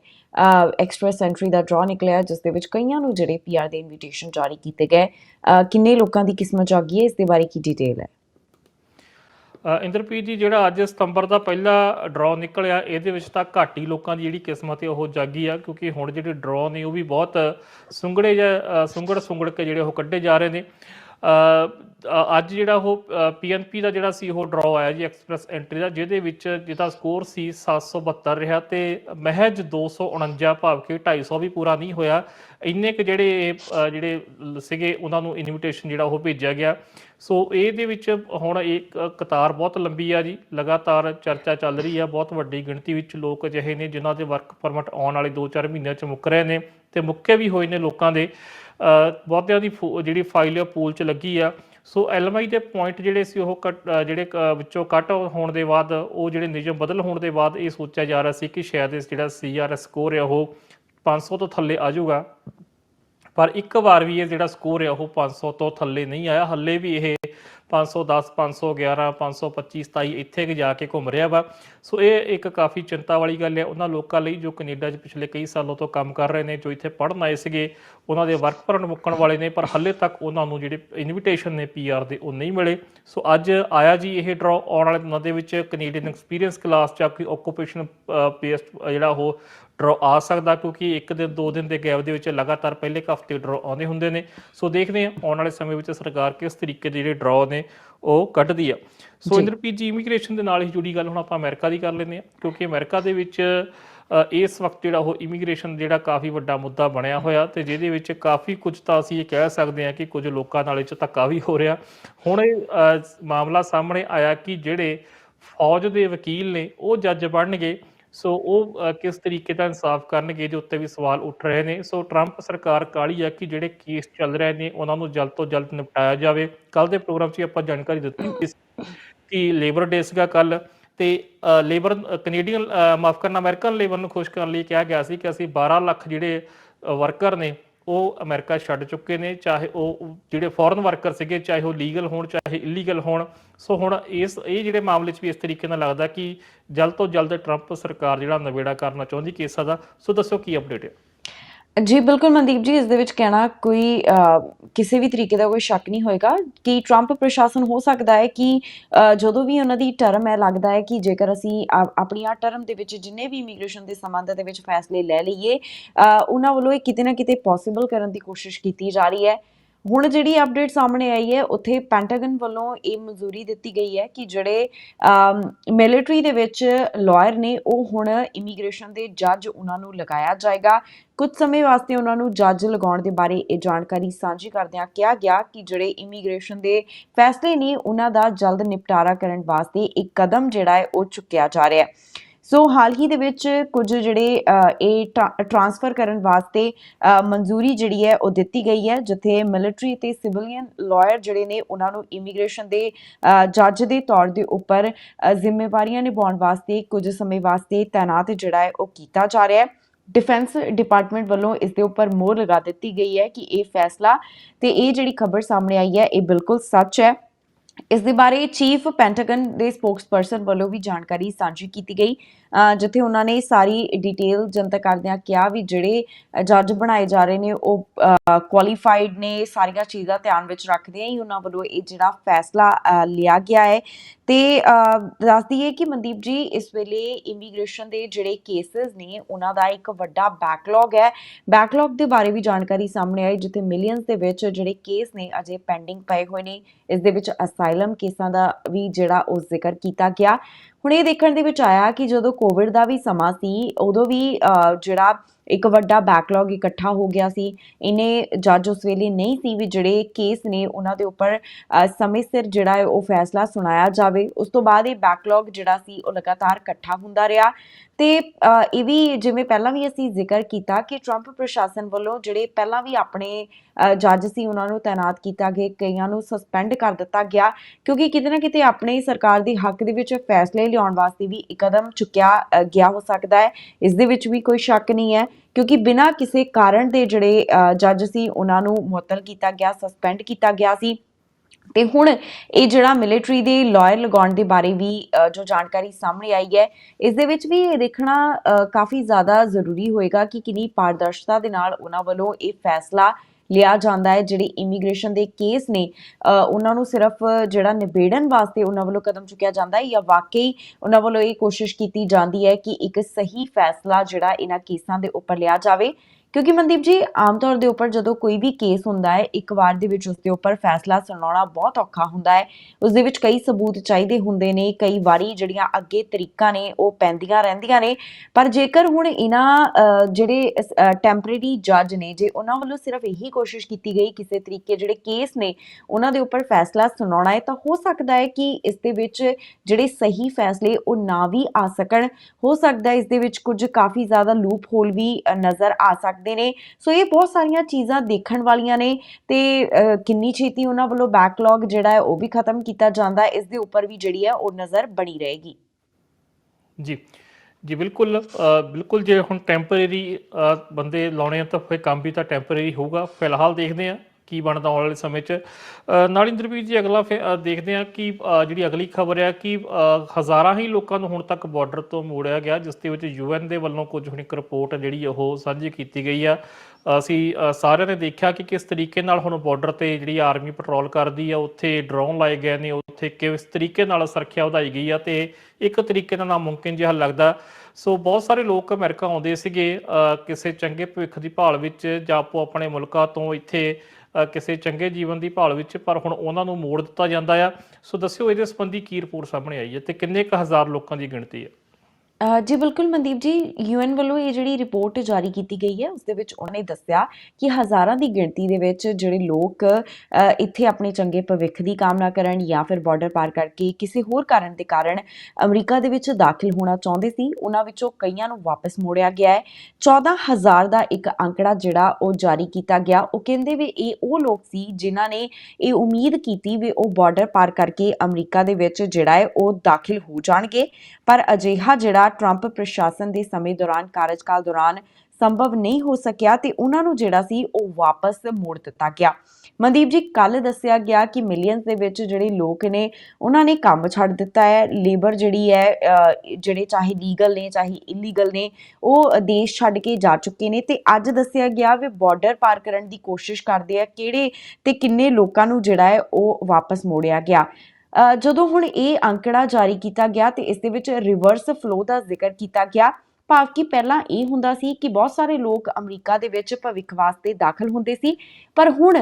[SPEAKER 1] ਐਕਸਪ੍ਰੈਸ ਐਂਟਰੀ ਦਾ ਡਰਾ ਨਿਕਲਿਆ ਜਿਸ ਦੇ ਵਿੱਚ ਕਈਆਂ ਨੂੰ ਜਿਹੜੇ ਪੀਆਰ ਦੇ ਇਨਵੀਟੇਸ਼ਨ ਜਾਰੀ ਕੀਤੇ ਗਏ। ਕਿੰਨੇ ਲੋਕਾਂ ਦੀ ਕਿਸਮਤ ਜਾਗੀ ਹੈ, ਇਸ ਦੇ ਬਾਰੇ ਕੀ ਡਿਟੇਲ ਹੈ?
[SPEAKER 2] ਇੰਦਰਪ੍ਰੀਤ ਜੀ, ਜਿਹੜਾ ਅੱਜ ਸਤੰਬਰ ਦਾ ਪਹਿਲਾ ਡਰਾਅ ਨਿਕਲਿਆ, ਇਹਦੇ ਵਿੱਚ ਤਾਂ ਘੱਟ ਹੀ ਲੋਕਾਂ ਦੀ ਜਿਹੜੀ ਕਿਸਮਤ ਹੈ, ਉਹ ਜਾਗੀ ਆ, ਕਿਉਂਕਿ ਹੁਣ ਜਿਹੜੇ ਡਰਾਅ ਨੇ, ਉਹ ਵੀ ਬਹੁਤ ਸੁੰਗੜੇ ਜਾਂ ਸੁੰਗੜ ਸੁੰਗੜ ਕੇ ਜਿਹੜੇ ਉਹ ਕੱਢੇ ਜਾ ਰਹੇ ਨੇ। ਅੱਜ ਜਿਹੜਾ ਉਹ ਪੀਐਨਪੀ ਦਾ ਜਿਹੜਾ ਸੀ ਉਹ ਡਰਾਅ ਆਇਆ ਜੀ ਐਕਸਪ੍ਰੈਸ ਐਂਟਰੀ ਦਾ, ਜਿਹਦੇ ਵਿੱਚ ਜਿਹਦਾ ਸਕੋਰ ਸੀ 772 ਰਿਹਾ ਤੇ ਮਹਿਜ 249 ਭਾਵ ਕਿ 250 ਵੀ ਪੂਰਾ ਨਹੀਂ ਹੋਇਆ। ਇੰਨੇ ਕੁ ਜਿਹੜੇ ਜਿਹੜੇ ਸੀਗੇ, ਉਹਨਾਂ ਨੂੰ ਇਨਵੀਟੇਸ਼ਨ ਜਿਹੜਾ ਉਹ ਭੇਜਿਆ ਗਿਆ। ਸੋ ਇਹਦੇ ਵਿੱਚ ਹੁਣ ਇੱਕ ਕਤਾਰ ਬਹੁਤ ਲੰਬੀ ਆ ਜੀ, ਲਗਾਤਾਰ ਚਰਚਾ ਚੱਲ ਰਹੀ ਆ, ਬਹੁਤ ਵੱਡੀ ਗਿਣਤੀ ਵਿੱਚ ਲੋਕ ਅਜਿਹੇ ਨੇ ਜਿਨ੍ਹਾਂ ਦੇ ਵਰਕ ਪਰਮਿਟ ਆਉਣ ਵਾਲੇ 2-4 ਮਹੀਨਿਆਂ ਚ ਮੁੱਕ ਰਹੇ ਨੇ ਤੇ ਮੁੱਕੇ ਵੀ ਹੋਏ ਨੇ ਲੋਕਾਂ ਦੇ। ਬਹੁਤਿਆਂ ਦੀ ਫੋ- ਜਿਹੜੀ ਫਾਈਲ ਆ ਪੂਲ ਚ ਲੱਗੀ ਆ। ਸੋ ਐਲਐਮਆਈ ਦੇ ਪੁਆਇੰਟ ਜਿਹੜੇ ਸੀ, ਉਹ ਕੱਟ- ਜਿਹੜੇ ਕ- ਵਿੱਚੋਂ ਕੱਟ ਹੋਣ ਦੇ ਬਾਅਦ, ਉਹ ਜਿਹੜੇ ਨਿਯਮ ਬਦਲ ਹੋਣ ਦੇ ਬਾਅਦ ਇਹ ਸੋਚਿਆ ਜਾ ਰਿਹਾ ਸੀ ਕਿ ਸ਼ਾਇਦ ਇਸ ਜਿਹੜਾ ਸੀਆਰਐਸ ਸਕੋਰ ਹੈ ਉਹ 500 ਤੋਂ ਥੱਲੇ ਆ ਜਾਊਗਾ। ਪਰ ਇੱਕ ਵਾਰ ਵੀ ਇਹ ਜਿਹੜਾ ਸਕੋਰ ਹੈ ਉਹ 500 ਤੋਂ ਥੱਲੇ ਨਹੀਂ ਆਇਆ। ਹੱਲੇ ਵੀ ਇਹ 510 511 525 27 ਇੱਥੇ ਕਿ ਜਾ ਕੇ ਘੁੰਮ ਰਿਹਾ ਵਾ। ਸੋ ਇਹ ਇੱਕ ਕਾਫੀ ਚਿੰਤਾ ਵਾਲੀ ਗੱਲ ਹੈ। ਉਹਨਾਂ ਲੋਕਾਂ ਲਈ ਜੋ ਕੈਨੇਡਾ 'ਚ ਪਿਛਲੇ ਕਈ ਸਾਲਾਂ ਤੋਂ ਕੰਮ ਕਰ ਰਹੇ ਨੇ, ਜੋ ਇੱਥੇ ਪੜ੍ਹਨ ਆਏ ਸੀਗੇ, ਉਹਨਾਂ ਦੇ ਵਰਕ ਪਰਮਿਟ ਮੁੱਕਣ ਵਾਲੇ ਨੇ, ਪਰ ਹੱਲੇ ਤੱਕ ਉਹਨਾਂ ਨੂੰ ਜਿਹੜੇ ਇਨਵੀਟੇਸ਼ਨ ਨੇ ਪੀਆਰ ਦੇ, ਉਹ ਨਹੀਂ ਮਿਲੇ। ਸੋ ਅੱਜ ਆਇਆ ਜੀ ਇਹ ਡਰਾਅ ਆਉਣ ਵਾਲੇ ਦਿਨਾਂ ਦੇ ਵਿੱਚ ਕੈਨੇਡੀਅਨ ਐਕਸਪੀਰੀਅੰਸ ਕਲਾਸ ਜਾਂ ਕੋਈ ਓਕੂਪੇਸ਼ਨ ਬੇਸਡ ਜਿਹੜਾ ਉਹ ਡਰਾਅ ਆ ਸਕਦਾ ਕਿਉਂਕਿ ਇੱਕ ਦਿਨ ਦੋ ਦਿਨ ਦੇ ਗੈਪ ਦੇ ਵਿੱਚ ਲਗਾਤਾਰ ਪਹਿਲੇ ਹਫ਼ਤੇ ਡਰਾਅ ਆਉਂਦੇ ਹੁੰਦੇ ਨੇ। ਸੋ ਦੇਖਦੇ ਹਾਂ ਆਉਣ ਵਾਲੇ ਸਮੇਂ ਵਿੱਚ ਸਰਕਾਰ ਕਿਸ ਤਰੀਕੇ ਦੇ ਜਿਹੜੇ ਡਰਾਅ ਨੇ ਉਹ ਕੱਢਦੀ ਆ। ਸੋ। ਇੰਦਰਪ੍ਰੀਤ ਜੀ ਇਮੀਗ੍ਰੇਸ਼ਨ ਦੇ ਨਾਲ ਹੀ ਜੁੜੀ ਗੱਲ ਹੁਣ ਆਪਾਂ ਅਮਰੀਕਾ ਦੀ ਕਰ ਲੈਂਦੇ ਹਾਂ ਕਿਉਂਕਿ ਅਮਰੀਕਾ ਦੇ ਵਿੱਚ ਇਸ ਵਕਤ ਜਿਹੜਾ ਉਹ ਇਮੀਗ੍ਰੇਸ਼ਨ ਜਿਹੜਾ ਕਾਫੀ ਵੱਡਾ ਮੁੱਦਾ ਬਣਿਆ ਹੋਇਆ ਤੇ ਜਿਹਦੇ ਵਿੱਚ ਕਾਫੀ ਕੁਝ ਤਾਂ ਅਸੀਂ ਇਹ ਕਹਿ ਸਕਦੇ ਹਾਂ ਕਿ ਕੁਝ ਲੋਕਾਂ ਨਾਲ ਇਹ 'ਚ ਧੱਕਾ ਵੀ ਹੋ ਰਿਹਾ। ਹੁਣ ਇਹ ਮਾਮਲਾ ਸਾਹਮਣੇ ਆਇਆ ਕਿ ਜਿਹੜੇ ਫੌਜ ਦੇ ਵਕੀਲ ਨੇ ਉਹ ਜੱਜ ਬਣਨਗੇ। ਸੋ ਉਹ ਕਿਸ ਤਰੀਕੇ ਦਾ ਇਨਸਾਫ ਕਰਨਗੇ ਇਹਦੇ ਉੱਤੇ ਵੀ ਸਵਾਲ ਉੱਠ ਰਹੇ ਨੇ? ਸੋ ਟਰੰਪ ਸਰਕਾਰ ਕਾਹਲੀ ਆ ਕਿ ਜਿਹੜੇ ਕੇਸ ਚੱਲ ਰਹੇ ਨੇ, ਉਹਨਾਂ ਨੂੰ ਜਲਦ ਤੋਂ ਜਲਦ ਨਿਪਟਾਇਆ ਜਾਵੇ। ਕੱਲ ਦੇ ਪ੍ਰੋਗਰਾਮ 'ਚ ਆਪਾਂ ਜਾਣਕਾਰੀ ਦਿੱਤੀ ਸੀ ਕਿ ਲੇਬਰ ਡੇ ਸੀਗਾ ਕੱਲ ਤੇ ਲੇਬਰ ਕੈਨੇਡੀਅਨ ਮਾਫ ਕਰਨਾ, ਅਮਰੀਕਨ ਲੇਬਰ ਨੂੰ ਖੁਸ਼ ਕਰਨ ਲਈ ਕਿਹਾ ਗਿਆ ਸੀ ਕਿ ਅਸੀਂ 12 ਲੱਖ ਜਿਹੜੇ ਵਰਕਰ ਨੇ ਉਹ ਅਮਰੀਕਾ ਛੱਡ ਚੁੱਕੇ ਨੇ, ਚਾਹੇ ਉਹ ਜਿਹੜੇ ਫੋਰਨ ਵਰਕਰ ਸੀਗੇ, ਚਾਹੇ ਉਹ ਲੀਗਲ ਹੋਣ, ਚਾਹੇ ਇਲੀਗਲ ਹੋਣ। ਸੋ ਹੁਣ ਇਸ, ਇਹ ਜਿਹੜੇ ਮਾਮਲੇ 'ਚ ਵੀ ਇਸ ਤਰੀਕੇ ਨਾਲ ਲੱਗਦਾ ਕਿ ਜਲਦ ਤੋਂ ਜਲਦ ਟਰੰਪ ਸਰਕਾਰ ਜਿਹੜਾ ਨਵੇੜਾ ਕਰਨਾ ਚਾਹੁੰਦੀ ਕੇਸਾਂ ਦਾ। ਸੋ ਦੱਸੋ ਕੀ ਅਪਡੇਟ ਹੈ?
[SPEAKER 1] ਜੀ, ਬਿਲਕੁਲ ਮਨਦੀਪ ਜੀ, ਇਸ ਦੇ ਵਿੱਚ ਕਹਿਣਾ ਕੋਈ ਕਿਸੇ ਵੀ ਤਰੀਕੇ ਦਾ ਕੋਈ ਸ਼ੱਕ ਨਹੀਂ ਹੋਏਗਾ ਕਿ ਟਰੰਪ ਪ੍ਰਸ਼ਾਸਨ ਹੋ ਸਕਦਾ ਹੈ ਕਿ ਜਦੋਂ ਵੀ ਉਹਨਾਂ ਦੀ ਟਰਮ ਹੈ, ਲੱਗਦਾ ਹੈ ਕਿ ਜੇਕਰ ਅਸੀਂ ਆ- ਆਪਣੀ ਆ ਟਰਮ ਦੇ ਵਿੱਚ ਜਿੰਨੇ ਵੀ ਇਮੀਗ੍ਰੇਸ਼ਨ ਦੇ ਸੰਬੰਧ ਦੇ ਵਿੱਚ ਫੈਸਲੇ ਲੈ ਲਈਏ ਉਹਨਾਂ ਵੱਲੋਂ ਇਹ ਕਿਤੇ ਨਾ ਕਿਤੇ ਪੋਸੀਬਲ ਕਰਨ ਦੀ ਕੋਸ਼ਿਸ਼ ਕੀਤੀ ਜਾ ਰਹੀ ਹੈ। ਹੁਣ ਜਿਹੜੀ ਅਪਡੇਟ ਸਾਹਮਣੇ ਆਈ ਹੈ, ਉੱਥੇ ਪੈਂਟਾਗਨ ਵੱਲੋਂ ਇਹ ਮਨਜ਼ੂਰੀ ਦਿੱਤੀ ਗਈ ਹੈ ਕਿ ਜਿਹੜੇ ਮਿਲਟਰੀ ਦੇ ਵਿੱਚ ਲਾਇਰ ਨੇ, ਉਹ ਹੁਣ ਇਮੀਗ੍ਰੇਸ਼ਨ ਦੇ ਜੱਜ ਉਹਨਾਂ ਨੂੰ ਲਗਾਇਆ ਜਾਏਗਾ। ਕੁਝ ਸਮੇਂ ਵਾਸਤੇ ਉਹਨਾਂ ਨੂੰ ਜੱਜ ਲਗਾਉਣ ਦੇ ਬਾਰੇ ਇਹ ਜਾਣਕਾਰੀ ਸਾਂਝੀ ਕਰਦਿਆਂ ਕਿਹਾ ਗਿਆ ਕਿ ਜਿਹੜੇ ਇਮੀਗ੍ਰੇਸ਼ਨ ਦੇ ਫੈਸਲੇ ਨੇ, ਉਹਨਾਂ ਦਾ ਜਲਦ ਨਿਪਟਾਰਾ ਕਰਨ ਵਾਸਤੇ ਇੱਕ ਕਦਮ ਜਿਹੜਾ ਹੈ, ਉਹ ਚੁੱਕਿਆ ਜਾ ਰਿਹਾ ਹੈ। ਸੋ ਹਾਲ ਹੀ ਦੇ ਵਿੱਚ ਕੁਝ ਜਿਹੜੇ ਅ, ਇਹ ਟ੍ਰਾਂਸਫਰ ਕਰਨ ਵਾਸਤੇ ਮਨਜ਼ੂਰੀ ਜਿਹੜੀ ਹੈ ਉਹ ਦਿੱਤੀ ਗਈ ਹੈ ਜਿੱਥੇ ਮਿਲਟਰੀ ਤੇ ਸਿਵਲੀਅਨ ਲਾਇਰ ਜਿਹੜੇ ਨੇ ਉਹਨਾਂ ਨੂੰ ਇਮੀਗ੍ਰੇਸ਼ਨ ਦੇ ਜੱਜ ਦੇ ਤੌਰ ਦੇ ਉੱਪਰ ਜ਼ਿੰਮੇਵਾਰੀਆਂ ਨਿਭਾਉਣ ਵਾਸਤੇ ਕੁਝ ਸਮੇਂ ਵਾਸਤੇ ਤਾਇਨਾਤ ਜਿਹੜਾ ਹੈ ਉਹ ਕੀਤਾ ਜਾ ਰਿਹਾ ਹੈ। ਡਿਫੈਂਸ ਡਿਪਾਰਟਮੈਂਟ ਵੱਲੋਂ ਇਸ ਦੇ ਉੱਪਰ ਮੋਹਰ ਲਗਾ ਦਿੱਤੀ ਗਈ ਹੈ ਕਿ ਇਹ ਫੈਸਲਾ ਤੇ ਇਹ ਜਿਹੜੀ ਖਬਰ ਸਾਹਮਣੇ ਆਈ ਹੈ ਇਹ ਬਿਲਕੁਲ ਸੱਚ ਹੈ। ਇਸ ਦੇ ਬਾਰੇ ਚੀਫ ਪੈਂਟਾਗਨ ਦੇ ਸਪੋਕਸਪਰਸਨ ਵੱਲੋਂ ਵੀ ਜਾਣਕਾਰੀ ਸਾਂਝੀ ਕੀਤੀ ਗਈ। ਜਿੱਥੇ ਉਹਨਾਂ ਨੇ ਸਾਰੀ ਡਿਟੇਲ ਜਨਤਕ ਕਰਦਿਆਂ ਕਿਹਾ ਵੀ ਜਿਹੜੇ ਜੱਜ ਬਣਾਏ ਜਾ ਰਹੇ ਨੇ ਉਹ ਕੁਆਲੀਫਾਈਡ ਨੇ ਸਾਰੀਆਂ ਚੀਜ਼ਾਂ ਧਿਆਨ ਵਿੱਚ ਰੱਖਦੇ ਹੀ ਉਹਨਾਂ ਵੱਲੋਂ ਇਹ ਜਿਹੜਾ ਫੈਸਲਾ ਲਿਆ ਗਿਆ ਹੈ। ਤੇ ਅ, ਦੱਸ ਦਈਏ ਕਿ ਮਨਦੀਪ ਜੀ ਇਸ ਵੇਲੇ ਇਮੀਗ੍ਰੇਸ਼ਨ ਦੇ ਜਿਹੜੇ ਕੇਸਸ ਨੇ ਉਹਨਾਂ ਦਾ ਇੱਕ ਵੱਡਾ ਬੈਕਲੌਗ ਹੈ। ਬੈਕਲੌਗ ਦੇ ਬਾਰੇ ਵੀ ਜਾਣਕਾਰੀ ਸਾਹਮਣੇ ਆਈ ਜਿੱਥੇ ਮਿਲੀਅਨਸ ਦੇ ਵਿੱਚ ਜਿਹੜੇ ਕੇਸ ਨੇ ਅਜੇ ਪੈਂਡਿੰਗ ਪਏ ਹੋਏ ਨੇ। ਇਸ ਦੇ ਵਿੱਚ ਅਸਾਈਲਮ ਕੇਸਾਂ ਦਾ ਵੀ ਜਿਹੜਾ ਉਹ ਜ਼ਿਕਰ ਕੀਤਾ ਗਿਆ। ਹੁਣ ਇਹ ਦੇਖਣ ਦੇ ਵਿੱਚ ਆਇਆ ਕਿ ਜਦੋਂ ਕੋਵਿਡ ਦਾ ਵੀ ਸਮਾਂ ਸੀ ਉਦੋਂ ਵੀ ਅਹ, ਜਿਹੜਾ ਇੱਕ ਵੱਡਾ ਬੈਕਲੌਗ ਇਕੱਠਾ ਹੋ ਗਿਆ ਸੀ। ਇਹਨੇ ਜੱਜ ਉਸ ਵੇਲੇ ਨਹੀਂ ਸੀ ਵੀ ਜਿਹੜੇ ਕੇਸ ਨੇ ਉਹਨਾਂ ਦੇ ਉੱਪਰ ਸਮੇਂ ਸਿਰ ਜਿਹੜਾ ਹੈ ਉਹ ਫੈਸਲਾ ਸੁਣਾਇਆ ਜਾਵੇ। ਉਸ ਤੋਂ ਬਾਅਦ ਇਹ ਬੈਕਲੌਗ ਜਿਹੜਾ ਸੀ ਉਹ ਲਗਾਤਾਰ ਇਕੱਠਾ ਹੁੰਦਾ ਰਿਹਾ। ਤੇ ਇਹ ਵੀ ਜਿਵੇਂ ਪਹਿਲਾਂ ਵੀ ਅਸੀਂ ਜ਼ਿਕਰ ਕੀਤਾ ਕਿ ਟਰੰਪ ਪ੍ਰਸ਼ਾਸਨ ਵੱਲੋਂ ਜਿਹੜੇ ਪਹਿਲਾਂ ਵੀ ਆਪਣੇ ਜੱਜ ਸੀ ਉਹਨਾਂ ਨੂੰ ਤਾਇਨਾਤ ਕੀਤਾ ਗਿਆ, ਕਈਆਂ ਨੂੰ ਸਸਪੈਂਡ ਕਰ ਦਿੱਤਾ ਗਿਆ, ਕਿਉਂਕਿ ਕਿਤੇ ਨਾ ਕਿਤੇ ਆਪਣੇ ਸਰਕਾਰ ਦੇ ਹੱਕ ਦੇ ਵਿੱਚ ਫੈਸਲੇ ਲਿਆਉਣ ਵਾਸਤੇ ਵੀ ਇੱਕ ਕਦਮ ਚੁੱਕਿਆ ਗਿਆ ਹੋ ਸਕਦਾ ਹੈ। ਇਸ ਦੇ ਵਿੱਚ ਵੀ ਕੋਈ ਸ਼ੱਕ ਨਹੀਂ ਹੈ। ਕਿਉਂਕਿ ਬਿਨਾਂ ਕਿਸੇ ਕਾਰਨ ਦੇ ਜਿਹੜੇ ਜੱਜ ਸੀ ਉਹਨਾਂ ਨੂੰ ਮੁਅੱਤਲ ਕੀਤਾ ਗਿਆ ਸਸਪੈਂਡ ਕੀਤਾ ਗਿਆ ਸੀ। ਤੇ ਹੁਣ ਇਹ ਜਿਹੜਾ ਮਿਲਟਰੀ ਦੇ ਲਾਇਰ ਲਗਾਉਣ ਦੇ ਬਾਰੇ ਵੀ ਅ, ਜੋ ਜਾਣਕਾਰੀ ਸਾਹਮਣੇ ਆਈ ਹੈ ਇਸ ਦੇ ਵਿੱਚ ਵੀ ਇਹ ਦੇਖਣਾ ਅ, ਕਾਫੀ ਜ਼ਿਆਦਾ ਜ਼ਰੂਰੀ ਹੋਏਗਾ ਕਿ ਕਿੰਨੀ ਪਾਰਦਰਸ਼ਤਾ ਦੇ ਨਾਲ ਉਹਨਾਂ ਵੱਲੋਂ ਇਹ ਫੈਸਲਾ ਲਿਆ ਜਾਂਦਾ ਹੈ ਜਿਹੜੇ ਇਮੀਗ੍ਰੇਸ਼ਨ ਦੇ ਕੇਸ ਨੇ ਅ, ਉਹਨਾਂ ਨੂੰ ਸਿਰਫ ਜਿਹੜਾ ਨਿਬੇੜਨ ਵਾਸਤੇ ਉਹਨਾਂ ਵੱਲੋਂ ਕਦਮ ਚੁੱਕਿਆ ਜਾਂਦਾ ਹੈ ਜਾਂ ਵਾਕਈ ਉਹਨਾਂ ਵੱਲੋਂ ਇਹ ਕੋਸ਼ਿਸ਼ ਕੀਤੀ ਜਾਂਦੀ ਹੈ ਕਿ ਇੱਕ ਸਹੀ ਫੈਸਲਾ ਜਿਹੜਾ ਇਹਨਾਂ ਕੇਸਾਂ ਦੇ ਉੱਪਰ ਲਿਆ ਜਾਵੇ। ਕਿਉਂਕਿ ਮਨਦੀਪ ਜੀ ਆਮ ਤੌਰ ਦੇ ਉੱਪਰ ਜਦੋਂ ਕੋਈ ਵੀ ਕੇਸ ਹੁੰਦਾ ਹੈ ਇੱਕ ਵਾਰ ਦੇ ਵਿੱਚ ਉਸ ਦੇ ਉੱਪਰ ਫੈਸਲਾ ਸੁਣਾਉਣਾ ਬਹੁਤ ਔਖਾ ਹੁੰਦਾ ਹੈ। ਉਸ ਦੇ ਵਿੱਚ ਕਈ ਸਬੂਤ ਚਾਹੀਦੇ ਹੁੰਦੇ ਨੇ ਕਈ ਵਾਰੀ ਜਿਹੜੀਆਂ ਅੱਗੇ ਤਰੀਕਾਂ ਨੇ ਉਹ ਪੈਂਦੀਆਂ ਰਹਿੰਦੀਆਂ ਨੇ। ਪਰ ਜੇਕਰ ਹੁਣ ਇਹਨਾਂ ਅ, ਜਿਹੜੇ ਟੈਂਪਰੇਰੀ ਜੱਜ ਨੇ ਜੇ ਉਹਨਾਂ ਵੱਲੋਂ ਸਿਰਫ ਇਹੀ ਕੋਸ਼ਿਸ਼ ਕੀਤੀ ਗਈ ਕਿਸੇ ਤਰੀਕੇ ਜਿਹੜੇ ਕੇਸ ਨੇ ਉਹਨਾਂ ਦੇ ਉੱਪਰ ਫੈਸਲਾ ਸੁਣਾਉਣਾ ਹੈ ਤਾਂ ਹੋ ਸਕਦਾ ਹੈ ਕਿ ਇਸ ਦੇ ਵਿੱਚ ਜਿਹੜੇ ਸਹੀ ਫੈਸਲੇ ਉਹ ਨਾ ਵੀ ਆ ਸਕਣ। ਹੋ ਸਕਦਾ ਹੈ ਇਸ ਦੇ ਵਿੱਚ ਕੁਝ ਕਾਫੀ ਜ਼ਿਆਦਾ ਲੂਪ ਹੋਲ ਵੀ ਨਜ਼ਰ ਆ ਸਕਦੇ ਨੇ। ਸੋ ਇਹ ਬਹੁਤ ਸਾਰੀਆਂ ਚੀਜ਼ਾਂ ਦੇਖਣ ਵਾਲੀਆਂ ਨੇ ਤੇ ਕਿੰਨੀ ਛੇਤੀ ਉਹਨਾਂ ਵੱਲੋਂ ਬੈਕਲੌਗ ਜਿਹੜਾ ਹੈ ਉਹ ਵੀ ਖਤਮ ਕੀਤਾ ਜਾਂਦਾ ਹੈ। ਇਸ ਦੇ ਉੱਪਰ ਵੀ ਜਿਹੜੀ ਹੈ ਉਹ ਨਜ਼ਰ ਬਣੀ ਰਹੇਗੀ।
[SPEAKER 2] ਜੀ। ਜੀ, ਬਿਲਕੁਲ ਬਿਲਕੁਲ ਜੇ ਹੁਣ ਟੈਂਪਰੇਰੀ ਬੰਦੇ ਲਾਉਣੇ ਆ ਤਾਂ ਫਿਰ ਕੰਮ ਵੀ ਤਾਂ ਟੈਂਪਰੇਰੀ ਹੋਊਗਾ। ਫਿਲਹਾਲ ਦੇਖਦੇ ਆ। ਕੀ ਬਣਦਾ ਆਉਣ ਵਾਲੇ ਸਮੇਂ 'ਚ। ਅ, ਨਾਲ ਇੰਦਰਵੀਰ ਜੀ ਅਗਲਾ ਫਿਰ, ਦੇਖਦੇ ਹਾਂ ਕਿ ਜਿਹੜੀ ਅਗਲੀ ਖਬਰ ਹੈ ਕਿ ਹਜ਼ਾਰਾਂ ਹੀ ਲੋਕਾਂ ਨੂੰ ਹੁਣ ਤੱਕ ਬਾਰਡਰ ਤੋਂ ਮੋੜਿਆ ਗਿਆ ਜਿਸ ਦੇ ਵਿੱਚ ਯੂਐਨ ਦੇ ਵੱਲੋਂ ਕੁਝ ਹੁਣ ਇੱਕ ਰਿਪੋਰਟ ਜਿਹੜੀ ਉਹ ਸਾਂਝੀ ਕੀਤੀ ਗਈ ਆ। ਅਸੀਂ ਸਾਰਿਆਂ ਨੇ ਦੇਖਿਆ ਕਿ ਕਿਸ ਤਰੀਕੇ ਨਾਲ ਹੁਣ ਬਾਰਡਰ ਤੇ ਜਿਹੜੀ ਆਰਮੀ ਪੈਟਰੋਲ ਕਰਦੀ ਆ ਉੱਥੇ ਡਰੋਨ ਲਾਏ ਗਏ ਨੇ ਉੱਥੇ ਕਿਸ ਤਰੀਕੇ ਨਾਲ ਸੁਰੱਖਿਆ ਵਧਾਈ ਗਈ ਆ ਤੇ ਇੱਕ ਤਰੀਕੇ ਨਾਲ ਨਾਮੁਮਕਿਨ ਜਿਹਾ ਲੱਗਦਾ। ਸੋ ਬਹੁਤ ਸਾਰੇ ਲੋਕ ਅਮਰੀਕਾ ਆਉਂਦੇ ਸੀਗੇ ਕਿਸੇ ਚੰਗੇ ਭਵਿੱਖ ਦੀ ਭਾਲ ਵਿੱਚ ਜਾਂ ਆਪੋ ਆਪਣੇ ਮੁਲਕਾਂ ਤੋਂ ਇੱਥੇ ਕਿਸੇ ਚੰਗੇ ਜੀਵਨ ਦੀ ਭਾਲ ਵਿੱਚ, ਪਰ ਹੁਣ ਉਹਨਾਂ ਨੂੰ ਮੋੜ ਦਿੱਤਾ ਜਾਂਦਾ ਆ। ਸੋ ਦੱਸਿਓ ਇਹਦੇ ਸੰਬੰਧੀ ਕੀ ਰਿਪੋਰਟ ਸਾਹਮਣੇ ਆਈ ਹੈ ਤੇ ਕਿੰਨੇ ਕੁ ਹਜ਼ਾਰ ਲੋਕਾਂ ਦੀ ਗਿਣਤੀ ਹੈ?
[SPEAKER 1] ਜੀ, ਬਿਲਕੁਲ ਮਨਦੀਪ ਜੀ ਯੂਐਨ ਵੱਲੋਂ ਇਹ ਜਿਹੜੀ ਰਿਪੋਰਟ ਜਾਰੀ ਕੀਤੀ ਗਈ ਹੈ ਉਸ ਦੇ ਵਿੱਚ ਉਹਨੇ ਦੱਸਿਆ ਕਿ ਹਜ਼ਾਰਾਂ ਦੀ ਗਿਣਤੀ ਦੇ ਵਿੱਚ ਜਿਹੜੇ ਲੋਕ ਇੱਥੇ ਆਪਣੇ ਚੰਗੇ ਭਵਿੱਖ ਦੀ ਕਾਮਨਾ ਕਰਨ ਜਾਂ ਫਿਰ ਬਾਰਡਰ ਪਾਰ ਕਰਕੇ ਕਿਸੇ ਹੋਰ ਕਾਰਨ ਦੇ ਕਾਰਨ ਅਮਰੀਕਾ ਦੇ ਵਿੱਚ ਦਾਖਲ ਹੋਣਾ ਚਾਹੁੰਦੇ ਸੀ, ਉਹਨਾਂ ਵਿੱਚੋਂ ਕਈਆਂ ਨੂੰ ਵਾਪਸ ਮੋੜਿਆ ਗਿਆ ਹੈ। 14000 ਦਾ ਇੱਕ ਅੰਕੜਾ ਜਿਹੜਾ ਉਹ ਜਾਰੀ ਕੀਤਾ ਗਿਆ, ਉਹ ਕਹਿੰਦੇ ਵੀ ਇਹ ਉਹ ਲੋਕ ਸੀ ਜਿਨ੍ਹਾਂ ਨੇ ਇਹ ਉਮੀਦ ਕੀਤੀ ਵੀ ਉਹ ਬਾਰਡਰ ਪਾਰ ਕਰਕੇ ਅਮਰੀਕਾ ਦੇ ਵਿੱਚ ਜਿਹੜਾ ਹੈ ਉਹ ਦਾਖਲ ਹੋ ਜਾਣਗੇ, ਪਰ ਅਜਿਹਾ ਜਿਹੜਾ ਟਰੰਪ ਪ੍ਰਸ਼ਾਸਨ ਦੇ ਸਮੇਂ ਦੌਰਾਨ ਕਾਰਜਕਾਲ ਦੌਰਾਨ ਸੰਭਵ ਨਹੀਂ ਹੋ ਸਕਿਆ ਤੇ ਉਹਨਾਂ ਨੂੰ ਜਿਹੜਾ ਸੀ ਉਹ ਵਾਪਸ ਮੋੜ ਦਿੱਤਾ ਗਿਆ। ਮਨਦੀਪ ਜੀ ਕੱਲ ਦੱਸਿਆ ਗਿਆ ਕਿ ਮਿਲੀਅਨਸ ਦੇ ਵਿੱਚ ਜਿਹੜੇ ਲੋਕ ਨੇ ਉਹਨਾਂ ਨੇ ਕੰਮ ਛੱਡ ਦਿੱਤਾ ਹੈ। ਲੇਬਰ ਜਿਹੜੀ ਹੈ ਅ, ਜਿਹੜੇ ਚਾਹੇ ਲੀਗਲ ਨੇ ਚਾਹੇ ਇਲੀਗਲ ਨੇ ਉਹ ਦੇਸ਼ ਛੱਡ ਕੇ ਜਾ ਚੁੱਕੇ ਨੇ ਤੇ ਅੱਜ ਦੱਸਿਆ ਗਿਆ ਵੀ ਬਾਰਡਰ ਪਾਰ ਕਰਨ ਦੀ ਕੋਸ਼ਿਸ਼ ਕਰਦੇ ਆ ਕਿਹੜੇ ਤੇ ਕਿੰਨੇ ਲੋਕਾਂ ਨੂੰ ਜਿਹੜਾ ਹੈ ਉਹ ਵਾਪਸ ਮੋੜਿਆ ਗਿਆ। ਜਦੋਂ ਹੁਣ ਇਹ ਅੰਕੜਾ ਜਾਰੀ ਕੀਤਾ ਗਿਆ ਤੇ ਇਸ ਦੇ ਵਿੱਚ ਰਿਵਰਸ ਫਲੋ ਦਾ ਜ਼ਿਕਰ ਕੀਤਾ ਗਿਆ, ਭਾਵ ਕਿ ਪਹਿਲਾਂ ਇਹ ਹੁੰਦਾ ਸੀ ਕਿ ਬਹੁਤ ਸਾਰੇ ਲੋਕ ਅਮਰੀਕਾ ਦੇ ਵਿੱਚ ਭਵਿੱਖ ਵਾਸਤੇ ਦਾਖਲ ਹੁੰਦੇ ਸੀ, ਪਰ ਹੁਣ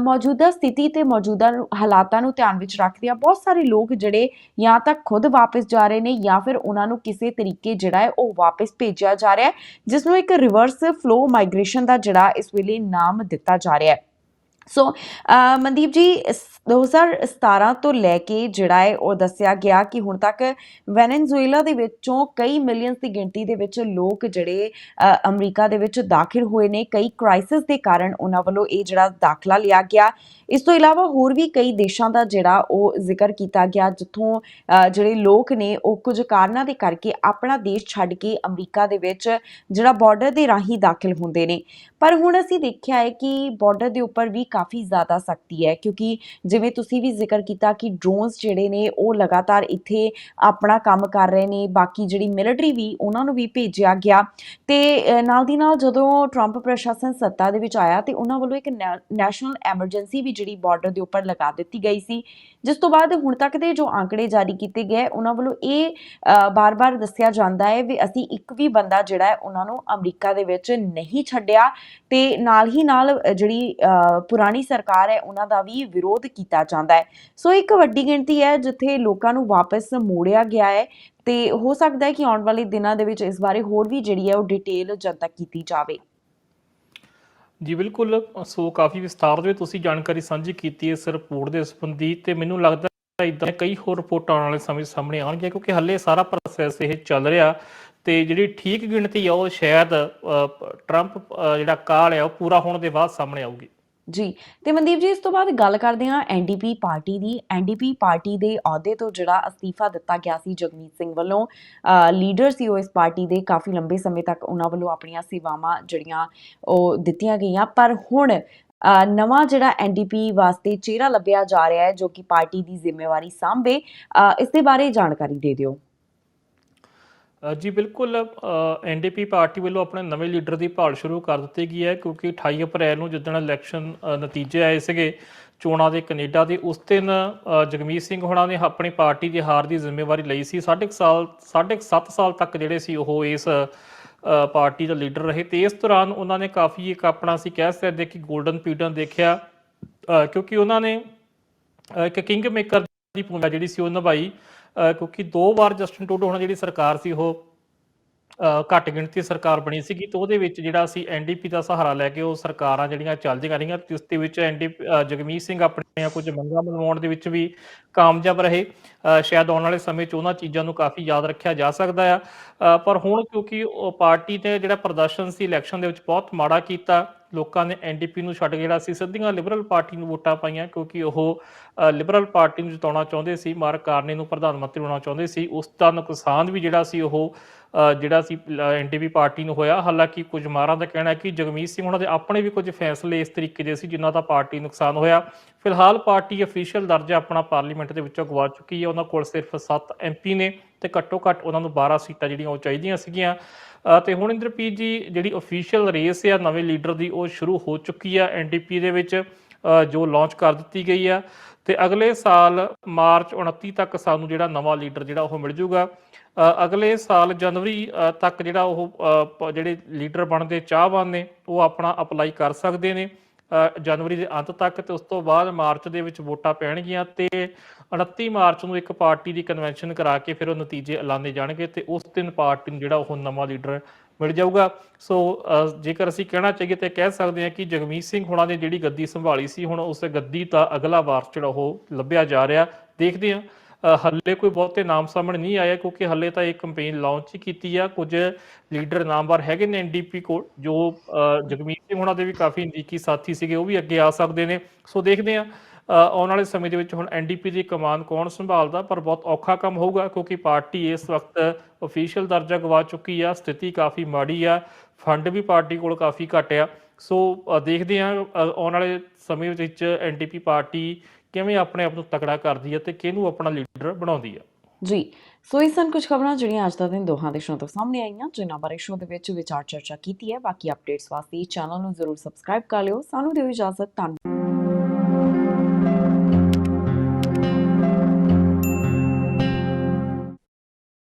[SPEAKER 1] ਮੌਜੂਦਾ ਸਥਿਤੀ ਤੇ ਮੌਜੂਦਾ ਹਾਲਾਤਾਂ ਨੂੰ ਧਿਆਨ ਵਿੱਚ ਰੱਖਦਿਆਂ ਬਹੁਤ ਸਾਰੇ ਲੋਕ ਜਿਹੜੇ ਜਾਂ ਤਾਂ ਖੁਦ ਵਾਪਸ ਜਾ ਰਹੇ ਨੇ ਜਾਂ ਫਿਰ ਉਹਨਾਂ ਨੂੰ ਕਿਸੇ ਤਰੀਕੇ ਜਿਹੜਾ ਹੈ ਉਹ ਵਾਪਸ ਭੇਜਿਆ ਜਾ ਰਿਹਾ ਹੈ, ਜਿਸ ਨੂੰ ਇੱਕ ਰਿਵਰਸ ਫਲੋ ਮਾਈਗ੍ਰੇਸ਼ਨ ਦਾ ਜਿਹੜਾ ਇਸ ਵੇਲੇ ਨਾਮ ਦਿੱਤਾ ਜਾ ਰਿਹਾ ਹੈ। ਸੋ ਮਨਦੀਪ ਜੀ, ਇਸ 2017 ਤੋਂ ਲੈ ਕੇ ਜਿਹੜਾ ਹੈ, ਉਹ ਦੱਸਿਆ ਗਿਆ ਕਿ ਹੁਣ ਤੱਕ ਵੈਨੇਜ਼ੁਏਲਾ ਦੇ ਵਿੱਚੋਂ ਕਈ ਮਿਲੀਅਨਸ ਦੀ ਗਿਣਤੀ ਦੇ ਵਿੱਚ ਲੋਕ ਜਿਹੜੇ ਅਮਰੀਕਾ ਦੇ ਵਿੱਚ ਦਾਖਲ ਹੋਏ ਨੇ। ਕਈ ਕ੍ਰਾਈਸਿਸ ਦੇ ਕਾਰਨ ਉਹਨਾਂ ਵੱਲੋਂ ਇਹ ਜਿਹੜਾ ਦਾਖਲਾ ਲਿਆ ਗਿਆ। ਇਸ ਤੋਂ ਇਲਾਵਾ ਹੋਰ ਵੀ ਕਈ ਦੇਸ਼ਾਂ ਦਾ ਜਿਹੜਾ ਉਹ ਜ਼ਿਕਰ ਕੀਤਾ ਗਿਆ, ਜਿੱਥੋਂ ਜਿਹੜੇ ਲੋਕ ਨੇ, ਉਹ ਕੁਝ ਕਾਰਨਾਂ ਦੇ ਕਰਕੇ ਆਪਣਾ ਦੇਸ਼ ਛੱਡ ਕੇ ਅਮਰੀਕਾ ਦੇ ਵਿੱਚ ਜਿਹੜਾ ਬਾਰਡਰ ਦੇ ਰਾਹੀਂ ਦਾਖਲ ਹੁੰਦੇ ਨੇ। ਪਰ ਹੁਣ ਅਸੀਂ ਦੇਖਿਆ ਹੈ ਕਿ ਬਾਰਡਰ ਦੇ ਉੱਪਰ ਵੀ ਕਾਫੀ ਜ਼ਿਆਦਾ ਸਖਤੀ ਹੈ, ਕਿਉਂਕਿ ਜਿਵੇਂ ਤੁਸੀਂ ਵੀ ਜ਼ਿਕਰ ਕੀਤਾ ਕਿ ਡਰੋਨਸ ਜਿਹੜੇ ਨੇ, ਉਹ ਲਗਾਤਾਰ ਇੱਥੇ ਆਪਣਾ ਕੰਮ ਕਰ ਰਹੇ ਨੇ, ਬਾਕੀ ਜਿਹੜੀ ਮਿਲਟਰੀ ਵੀ, ਉਹਨਾਂ ਨੂੰ ਵੀ ਭੇਜਿਆ ਗਿਆ। ਤੇ ਨਾਲ ਦੀ ਨਾਲ ਜਦੋਂ ਟਰੰਪ ਪ੍ਰਸ਼ਾਸਨ ਸੱਤਾ ਦੇ ਵਿੱਚ ਆਇਆ, ਤੇ ਉਹਨਾਂ ਵੱਲੋਂ ਇੱਕ ਨੈਸ਼ਨਲ ਐਮਰਜੈਂਸੀ ਵੀ ਜਿਹੜੀ ਬਾਰਡਰ ਦੇ ਉੱਪਰ ਲਗਾ ਦਿੱਤੀ ਗਈ ਸੀ। ਜਿਸ ਤੋਂ ਬਾਅਦ ਹੁਣ ਤੱਕ ਦੇ ਜੋ ਆંકੜੇ ਜਾਰੀ ਕੀਤੇ ਗਏ ਉਹਨਾਂ ਵੱਲੋਂ ਇਹ ਅ, ਬਾਰ-ਬਾਰ ਦੱਸਿਆ ਜਾਂਦਾ ਹੈ ਵੀ ਅਸੀਂ ਇੱਕ ਵੀ ਬੰਦਾ ਜਿਹੜਾ ਹੈ ਉਹਨਾਂ ਨੂੰ ਅਮਰੀਕਾ ਦੇ ਵਿੱਚ ਨਹੀਂ ਛੱਡਿਆ ਤੇ ਨਾਲ ਹੀ ਨਾਲ ਜਿਹੜੀ ਪੁਰਾਣੀ ਪੁਰਾਣੀ ਸਰਕਾਰ ਹੈ ਉਹਨਾਂ ਦਾ ਵੀ ਵਿਰੋਧ ਕੀਤਾ ਜਾਂਦਾ ਹੈ। ਸੋ ਇੱਕ ਵੱਡੀ ਗਿਣਤੀ ਹੈ ਜਿੱਥੇ ਲੋਕਾਂ ਨੂੰ ਵਾਪਸ ਮੋੜਿਆ ਗਿਆ ਹੈ ਤੇ ਹੋ ਸਕਦਾ ਹੈ ਕਿ ਆਉਣ ਵਾਲੇ ਦਿਨਾਂ ਦੇ ਵਿੱਚ ਇਸ ਬਾਰੇ ਹੋਰ ਵੀ ਜਿਹੜੀ ਹੈ ਉਹ ਡਿਟੇਲ ਜਨਤਕ ਕੀਤੀ ਜਾਵੇ।
[SPEAKER 2] ਜੀ ਬਿਲਕੁਲ, ਸੋ ਕਾਫੀ ਵਿਸਥਾਰ ਦੇ ਵਿੱਚ ਤੁਸੀਂ ਜਾਣਕਾਰੀ ਸਾਂਝੀ ਕੀਤੀ ਇਸ ਰਿਪੋਰਟ ਦੇ ਸੰਬੰਧੀ ਤੇ ਮੈਨੂੰ ਲੱਗਦਾ ਹੈ ਇਦਾਂ ਕਈ ਹੋਰ ਰਿਪੋਰਟਾਂ ਆਉਣ ਵਾਲੇ ਸਮੇਂ ਸਾਹਮਣੇ ਆਉਣਗੀਆਂ ਕਿਉਂਕਿ ਹੱਲੇ ਸਾਰਾ ਪ੍ਰੋਸੈਸ ਇਹ ਚੱਲ ਰਿਹਾ ਤੇ ਜਿਹੜੀ ਠੀਕ ਗਿਣਤੀ ਆ ਉਹ ਸ਼ਾਇਦ ਟਰੰਪ ਜਿਹੜਾ ਕਾਲ ਆ ਉਹ ਪੂਰਾ ਹੋਣ ਦੇ ਬਾਅਦ ਸਾਹਮਣੇ ਆਊਗੀ।
[SPEAKER 1] ਜੀ। ਤੇ ਮਨਦੀਪ ਜੀ, ਇਸ ਤੋਂ ਬਾਅਦ ਗੱਲ ਕਰਦੇ ਹਾਂ ਐਨਡੀਪੀ ਪਾਰਟੀ ਦੀ। ਐਨਡੀਪੀ ਪਾਰਟੀ ਦੇ ਅਹੁਦੇ ਤੋਂ ਜਿਹੜਾ ਅਸਤੀਫਾ ਦਿੱਤਾ ਗਿਆ ਸੀ ਜਗਮੀਤ ਸਿੰਘ ਵੱਲੋਂ ਲੀਡਰ ਸੀ ਉਹ ਇਸ ਪਾਰਟੀ ਦੇ। ਕਾਫੀ ਲੰਬੇ ਸਮੇਂ ਤੱਕ ਉਹਨਾਂ ਵੱਲੋਂ ਆਪਣੀਆਂ ਸੇਵਾਵਾਂ ਜਿਹੜੀਆਂ ਉਹ ਦਿੱਤੀਆਂ ਗਈਆਂ। ਪਰ ਹੁਣ ਨਵਾਂ ਜਿਹੜਾ ਐਨਡੀਪੀ ਵਾਸਤੇ ਚਿਹਰਾ ਲੱਭਿਆ ਜਾ ਰਿਹਾ ਹੈ ਜੋ ਕਿ ਪਾਰਟੀ ਦੀ ਜ਼ਿੰਮੇਵਾਰੀ ਸਾਂਭੇ। ਇਸ ਦੇ ਬਾਰੇ ਜਾਣਕਾਰੀ ਦੇ ਦਿਓ।
[SPEAKER 2] ਜੀ ਬਿਲਕੁਲ ਐਨਡੀਪੀ ਪਾਰਟੀ ਵੱਲੋਂ ਆਪਣੇ ਨਵੇਂ ਲੀਡਰ ਦੀ ਭਾਲ ਸ਼ੁਰੂ ਕਰ ਦਿੱਤੀ ਗਈ ਹੈ ਕਿਉਂਕਿ 28 ਅਪ੍ਰੈਲ ਨੂੰ ਜਿੱਦਣ ਇਲੈਕਸ਼ਨ ਨਤੀਜੇ ਆਏ ਸੀਗੇ ਚੋਣਾਂ ਦੇ ਕੈਨੇਡਾ ਦੇ, ਉਸ ਦਿਨ ਜਗਮੀਤ ਸਿੰਘ ਹੋਣਾ ਨੇ ਆਪਣੀ ਪਾਰਟੀ ਦੀ ਹਾਰ ਦੀ ਜ਼ਿੰਮੇਵਾਰੀ ਲਈ ਸੀ। ਸਾਢੇ ਕੁ ਸਾਲ, ਸਾਢੇ ਕੁ ਸੱਤ ਸਾਲ ਤੱਕ ਜਿਹੜੇ ਸੀ ਉਹ ਇਸ ਪਾਰਟੀ ਦਾ ਲੀਡਰ ਰਹੇ ਤੇ ਇਸ ਦੌਰਾਨ ਉਹਨਾਂ ਨੇ ਕਾਫੀ ਇੱਕ ਆਪਣਾ ਸੀ ਕਹਿ ਸਕਦੇ ਕਿ 골ਡਨ ਪੀਰੀਅਡ ਦੇਖਿਆ ਕਿਉਂਕਿ ਉਹਨਾਂ ਨੇ ਇੱਕ ਕਿੰਗ ਮੇਕਰ ਦੀ ਭੂਮਿਕਾ ਜਿਹੜੀ ਸੀ ਉਹ ਨਿਭਾਈ। ਕਿਉਂਕਿ ਦੋ ਵਾਰ ਜਸਟਿਨ ਟੂਡੋ ਹੁਣ ਜਿਹੜੀ ਸਰਕਾਰ ਸੀ ਉਹ ਘੱਟ ਗਿਣਤੀ ਸਰਕਾਰ ਬਣੀ ਸੀਗੀ ਤੇ ਉਹਦੇ ਵਿੱਚ ਜਿਹੜਾ ਸੀ ਐਨਡੀਪੀ ਦਾ ਸਹਾਰਾ ਲੈ ਕੇ ਉਹ ਸਰਕਾਰਾਂ ਜਿਹੜੀਆਂ ਚੱਲਦੀਆਂ ਰਹੀਆਂ ਤੇ ਉਸ ਦੇ ਵਿੱਚ ਐਨਡੀਪੀ ਜਗਮੀਤ ਸਿੰਘ ਆਪਣੀਆਂ ਕੁਝ ਮੰਗਾਂ ਮਨਵਾਉਣ ਦੇ ਵਿੱਚ ਵੀ ਕਾਮਯਾਬ ਰਹੇ। ਸ਼ਾਇਦ ਆਉਣ ਵਾਲੇ ਸਮੇਂ 'ਚ ਉਹਨਾਂ ਚੀਜ਼ਾਂ ਨੂੰ ਕਾਫੀ ਯਾਦ ਰੱਖਿਆ ਜਾ ਸਕਦਾ ਆ। ਪਰ ਹੁਣ ਕਿਉਂਕਿ ਉਹ ਪਾਰਟੀ ਨੇ ਜਿਹੜਾ ਪ੍ਰਦਰਸ਼ਨ ਸੀ ਇਲੈਕਸ਼ਨ ਦੇ ਵਿੱਚ ਬਹੁਤ ਮਾੜਾ ਕੀਤਾ, ਲੋਕਾਂ ਨੇ ਐਨਡੀਪੀ ਨੂੰ ਛੱਡ ਜਿਹੜਾ ਸੀ ਸਿੱਧੀਆਂ ਲਿਬਰਲ ਪਾਰਟੀ ਨੂੰ ਵੋਟਾਂ ਪਾਈਆਂ ਕਿਉਂਕਿ ਉਹ ਲਿਬਰਲ ਪਾਰਟੀ ਨੂੰ ਜਿਤਾਉਣਾ ਚਾਹੁੰਦੇ ਸੀ, ਮਾਰਕ ਕਾਰਨੇ ਨੂੰ ਪ੍ਰਧਾਨ ਮੰਤਰੀ ਬਣਾਉਣਾ ਚਾਹੁੰਦੇ ਸੀ, ਉਸ ਦਾ ਨੁਕਸਾਨ ਵੀ ਜਿਹੜਾ ਸੀ ਉਹ ਜਿਹੜਾ ਸੀ ਐਨਡੀਪੀ ਪਾਰਟੀ ਨੂੰ ਹੋਇਆ। ਹਾਲਾਂਕਿ ਕੁਝ ਮਾਰਾਂ ਦਾ ਕਹਿਣਾ ਹੈ ਕਿ ਜਗਮੀਤ ਸਿੰਘ ਉਹਨਾਂ ਦੇ ਆਪਣੇ ਵੀ ਕੁਝ ਫੈਸਲੇ ਇਸ ਤਰੀਕੇ ਦੇ ਸੀ ਜਿਨ੍ਹਾਂ ਦਾ ਪਾਰਟੀ ਨੁਕਸਾਨ ਹੋਇਆ। ਫਿਲਹਾਲ ਪਾਰਟੀ ਅਫੀਸ਼ੀਅਲ ਦਰਜਾ ਆਪਣਾ ਪਾਰਲੀਮੈਂਟ ਦੇ ਵਿੱਚੋਂ ਗਵਾ ਚੁੱਕੀ ਹੈ। ਉਹਨਾਂ ਕੋਲ ਸਿਰਫ 7 ਐਮਪੀ ਨੇ ਤੇ ਘੱਟੋ ਘੱਟ ਉਹਨਾਂ ਨੂੰ 12 ਸੀਟਾਂ ਜਿਹੜੀਆਂ ਉਹ ਚਾਹੀਦੀਆਂ ਸੀਗੀਆਂ। ਅ, ਤੇ ਹੁਣ ਇੰਦਰਪ੍ਰੀਤ ਜੀ ਜਿਹੜੀ ਅਫੀਸ਼ੀਅਲ ਰੇਸ ਆ ਨਵੇਂ ਲੀਡਰ ਦੀ ਉਹ ਸ਼ੁਰੂ ਹੋ ਚੁੱਕੀ ਆ ਐਨਡੀਪੀ ਦੇ ਵਿੱਚ ਜੋ ਲਾਂਚ ਕਰ ਦਿੱਤੀ ਗਈ ਆ। ਤੇ ਅਗਲੇ ਸਾਲ ਮਾਰਚ 29 ਤੱਕ ਸਾਨੂੰ ਜਿਹੜਾ ਨਵਾਂ ਲੀਡਰ ਜਿਹੜਾ ਉਹ ਮਿਲ ਜੂਗਾ। ਅਗਲੇ ਸਾਲ ਜਨਵਰੀ ਤੱਕ ਜਿਹੜਾ ਉਹ ਜਿਹੜੇ ਲੀਡਰ ਬਣਦੇ, ਚਾਹਵਾਨ ਨੇ, ਉਹ ਆਪਣਾ ਅਪਲਾਈ ਕਰ ਸਕਦੇ ਨੇ। ਜਨਵਰੀ ਦੇ ਅੰਤ ਤੱਕ ਤੇ ਉਸ ਤੋਂ ਬਾਅਦ ਮਾਰਚ ਦੇ ਵਿੱਚ ਵੋਟਾਂ ਪੈਣਗੀਆਂ ਤੇ 29 ਮਾਰਚ ਨੂੰ ਇੱਕ ਪਾਰਟੀ ਦੀ ਕਨਵੈਨਸ਼ਨ ਕਰਾ ਕੇ ਫਿਰ ਉਹ ਨਤੀਜੇ ਐਲਾਨੇ ਜਾਣਗੇ ਤੇ ਉਸ ਦਿਨ ਪਾਰਟੀ ਨੂੰ ਜਿਹੜਾ ਉਹ ਨਵਾਂ ਲੀਡਰ ਮਿਲ ਜਾਊਗਾ। ਸੋ ਜੇਕਰ ਅਸੀਂ ਕਹਿਣਾ ਚਾਹੀਏ ਤੇ ਕਹਿ ਸਕਦੇ ਹਾਂ ਕਿ ਜਗਮੀਤ ਸਿੰਘ ਹੁਣਾਂ ਨੇ ਜਿਹੜੀ ਗੱਦੀ ਸੰਭਾਲੀ ਸੀ, ਹੁਣ ਉਸ ਗੱਦੀ ਦਾ ਅਗਲਾ ਵਾਰਸ ਜਿਹੜਾ ਉਹ ਲੱਭਿਆ ਜਾ ਰਿਹਾ। ਦੇਖਦੇ ਹਾਂ ਹੱਲੇ ਕੋਈ ਬਹੁਤੇ ਨਾਮ ਸਾਹਮਣੇ ਨਹੀਂ ਆਇਆ ਕਿਉਂਕਿ ਹੱਲੇ ਤਾਂ ਇਹ ਕੈਂਪੇਨ ਲਾਂਚ ਹੀ ਕੀਤੀ ਆ। ਕੁਝ ਲੀਡਰ ਨਾਮਵਰ ਹੈਗੇ ਨੇ ਐਨਡੀਪੀ ਕੋਲ, ਜੋ ਜਗਮੀਤ ਸਿੰਘ ਹੁਣਾਂ ਦੇ ਵੀ ਕਾਫੀ ਨਜ਼ਦੀਕੀ ਸਾਥੀ ਸੀਗੇ, ਉਹ ਵੀ ਅੱਗੇ ਆ ਸਕਦੇ ਨੇ। ਸੋ ਦੇਖਦੇ ਹਾਂ ਆਉਣ ਵਾਲੇ ਸਮੇਂ ਦੇ ਵਿੱਚ ਹੁਣ ਐਨਡੀਪੀ ਦੀ ਕਮਾਨ ਕੌਣ ਸੰਭਾਲਦਾ, ਪਰ ਬਹੁਤ ਔਖਾ ਕੰਮ ਹੋਊਗਾ, ਕਿਉਂਕਿ ਪਾਰਟੀ ਇਸ ਵਕਤ ਅਫੀਸ਼ੀਅਲ ਦਰਜਾ ਗਵਾ ਚੁੱਕੀ ਆ, ਸਥਿਤੀ ਕਾਫੀ ਮਾੜੀ ਆ, ਫੰਡ ਵੀ ਪਾਰਟੀ ਕੋਲ ਕਾਫੀ ਘੱਟ ਆ। ਸੋ ਦੇਖਦੇ ਹਾਂ ਆਉਣ ਵਾਲੇ ਸਮੇਂ ਵਿੱਚ ਐਨਡੀਪੀ ਪਾਰਟੀ ਕਿਵੇਂ ਆਪਣੇ ਆਪ ਨੂੰ ਤਕੜਾ ਕਰਦੀ ਹੈ ਤੇ ਕਿਹਨੂੰ ਆਪਣਾ ਲੀਡਰ ਬਣਾਉਂਦੀ ਹੈ?
[SPEAKER 1] ਜੀ, ਸੋ ਇਹ ਸਨ ਕੁਝ ਖਬਰਾਂ ਜਿਹੜੀਆਂ ਅੱਜ ਦਾ ਦਿਨ ਦੋਹਾਂ ਦੇਸ਼ਾਂ ਤੋਂ ਸਾਹਮਣੇ ਆਈਆਂ, ਜਿਨ੍ਹਾਂ ਬਾਰੇ ਸ਼ੋਅ ਦੇ ਵਿੱਚ ਵਿਚਾਰ ਚਰਚਾ ਕੀਤੀ ਹੈ। ਬਾਕੀ ਅਪਡੇਟਸ ਵਾਸਤੇ ਚੈਨਲ ਨੂੰ ਜ਼ਰੂਰ ਸਬਸਕ੍ਰਾਈਬ ਕਰ ਲਿਓ। ਸਾਨੂੰ ਦਿਓ ਇਜਾਜ਼ਤ। ਧੰਨਵਾਦ।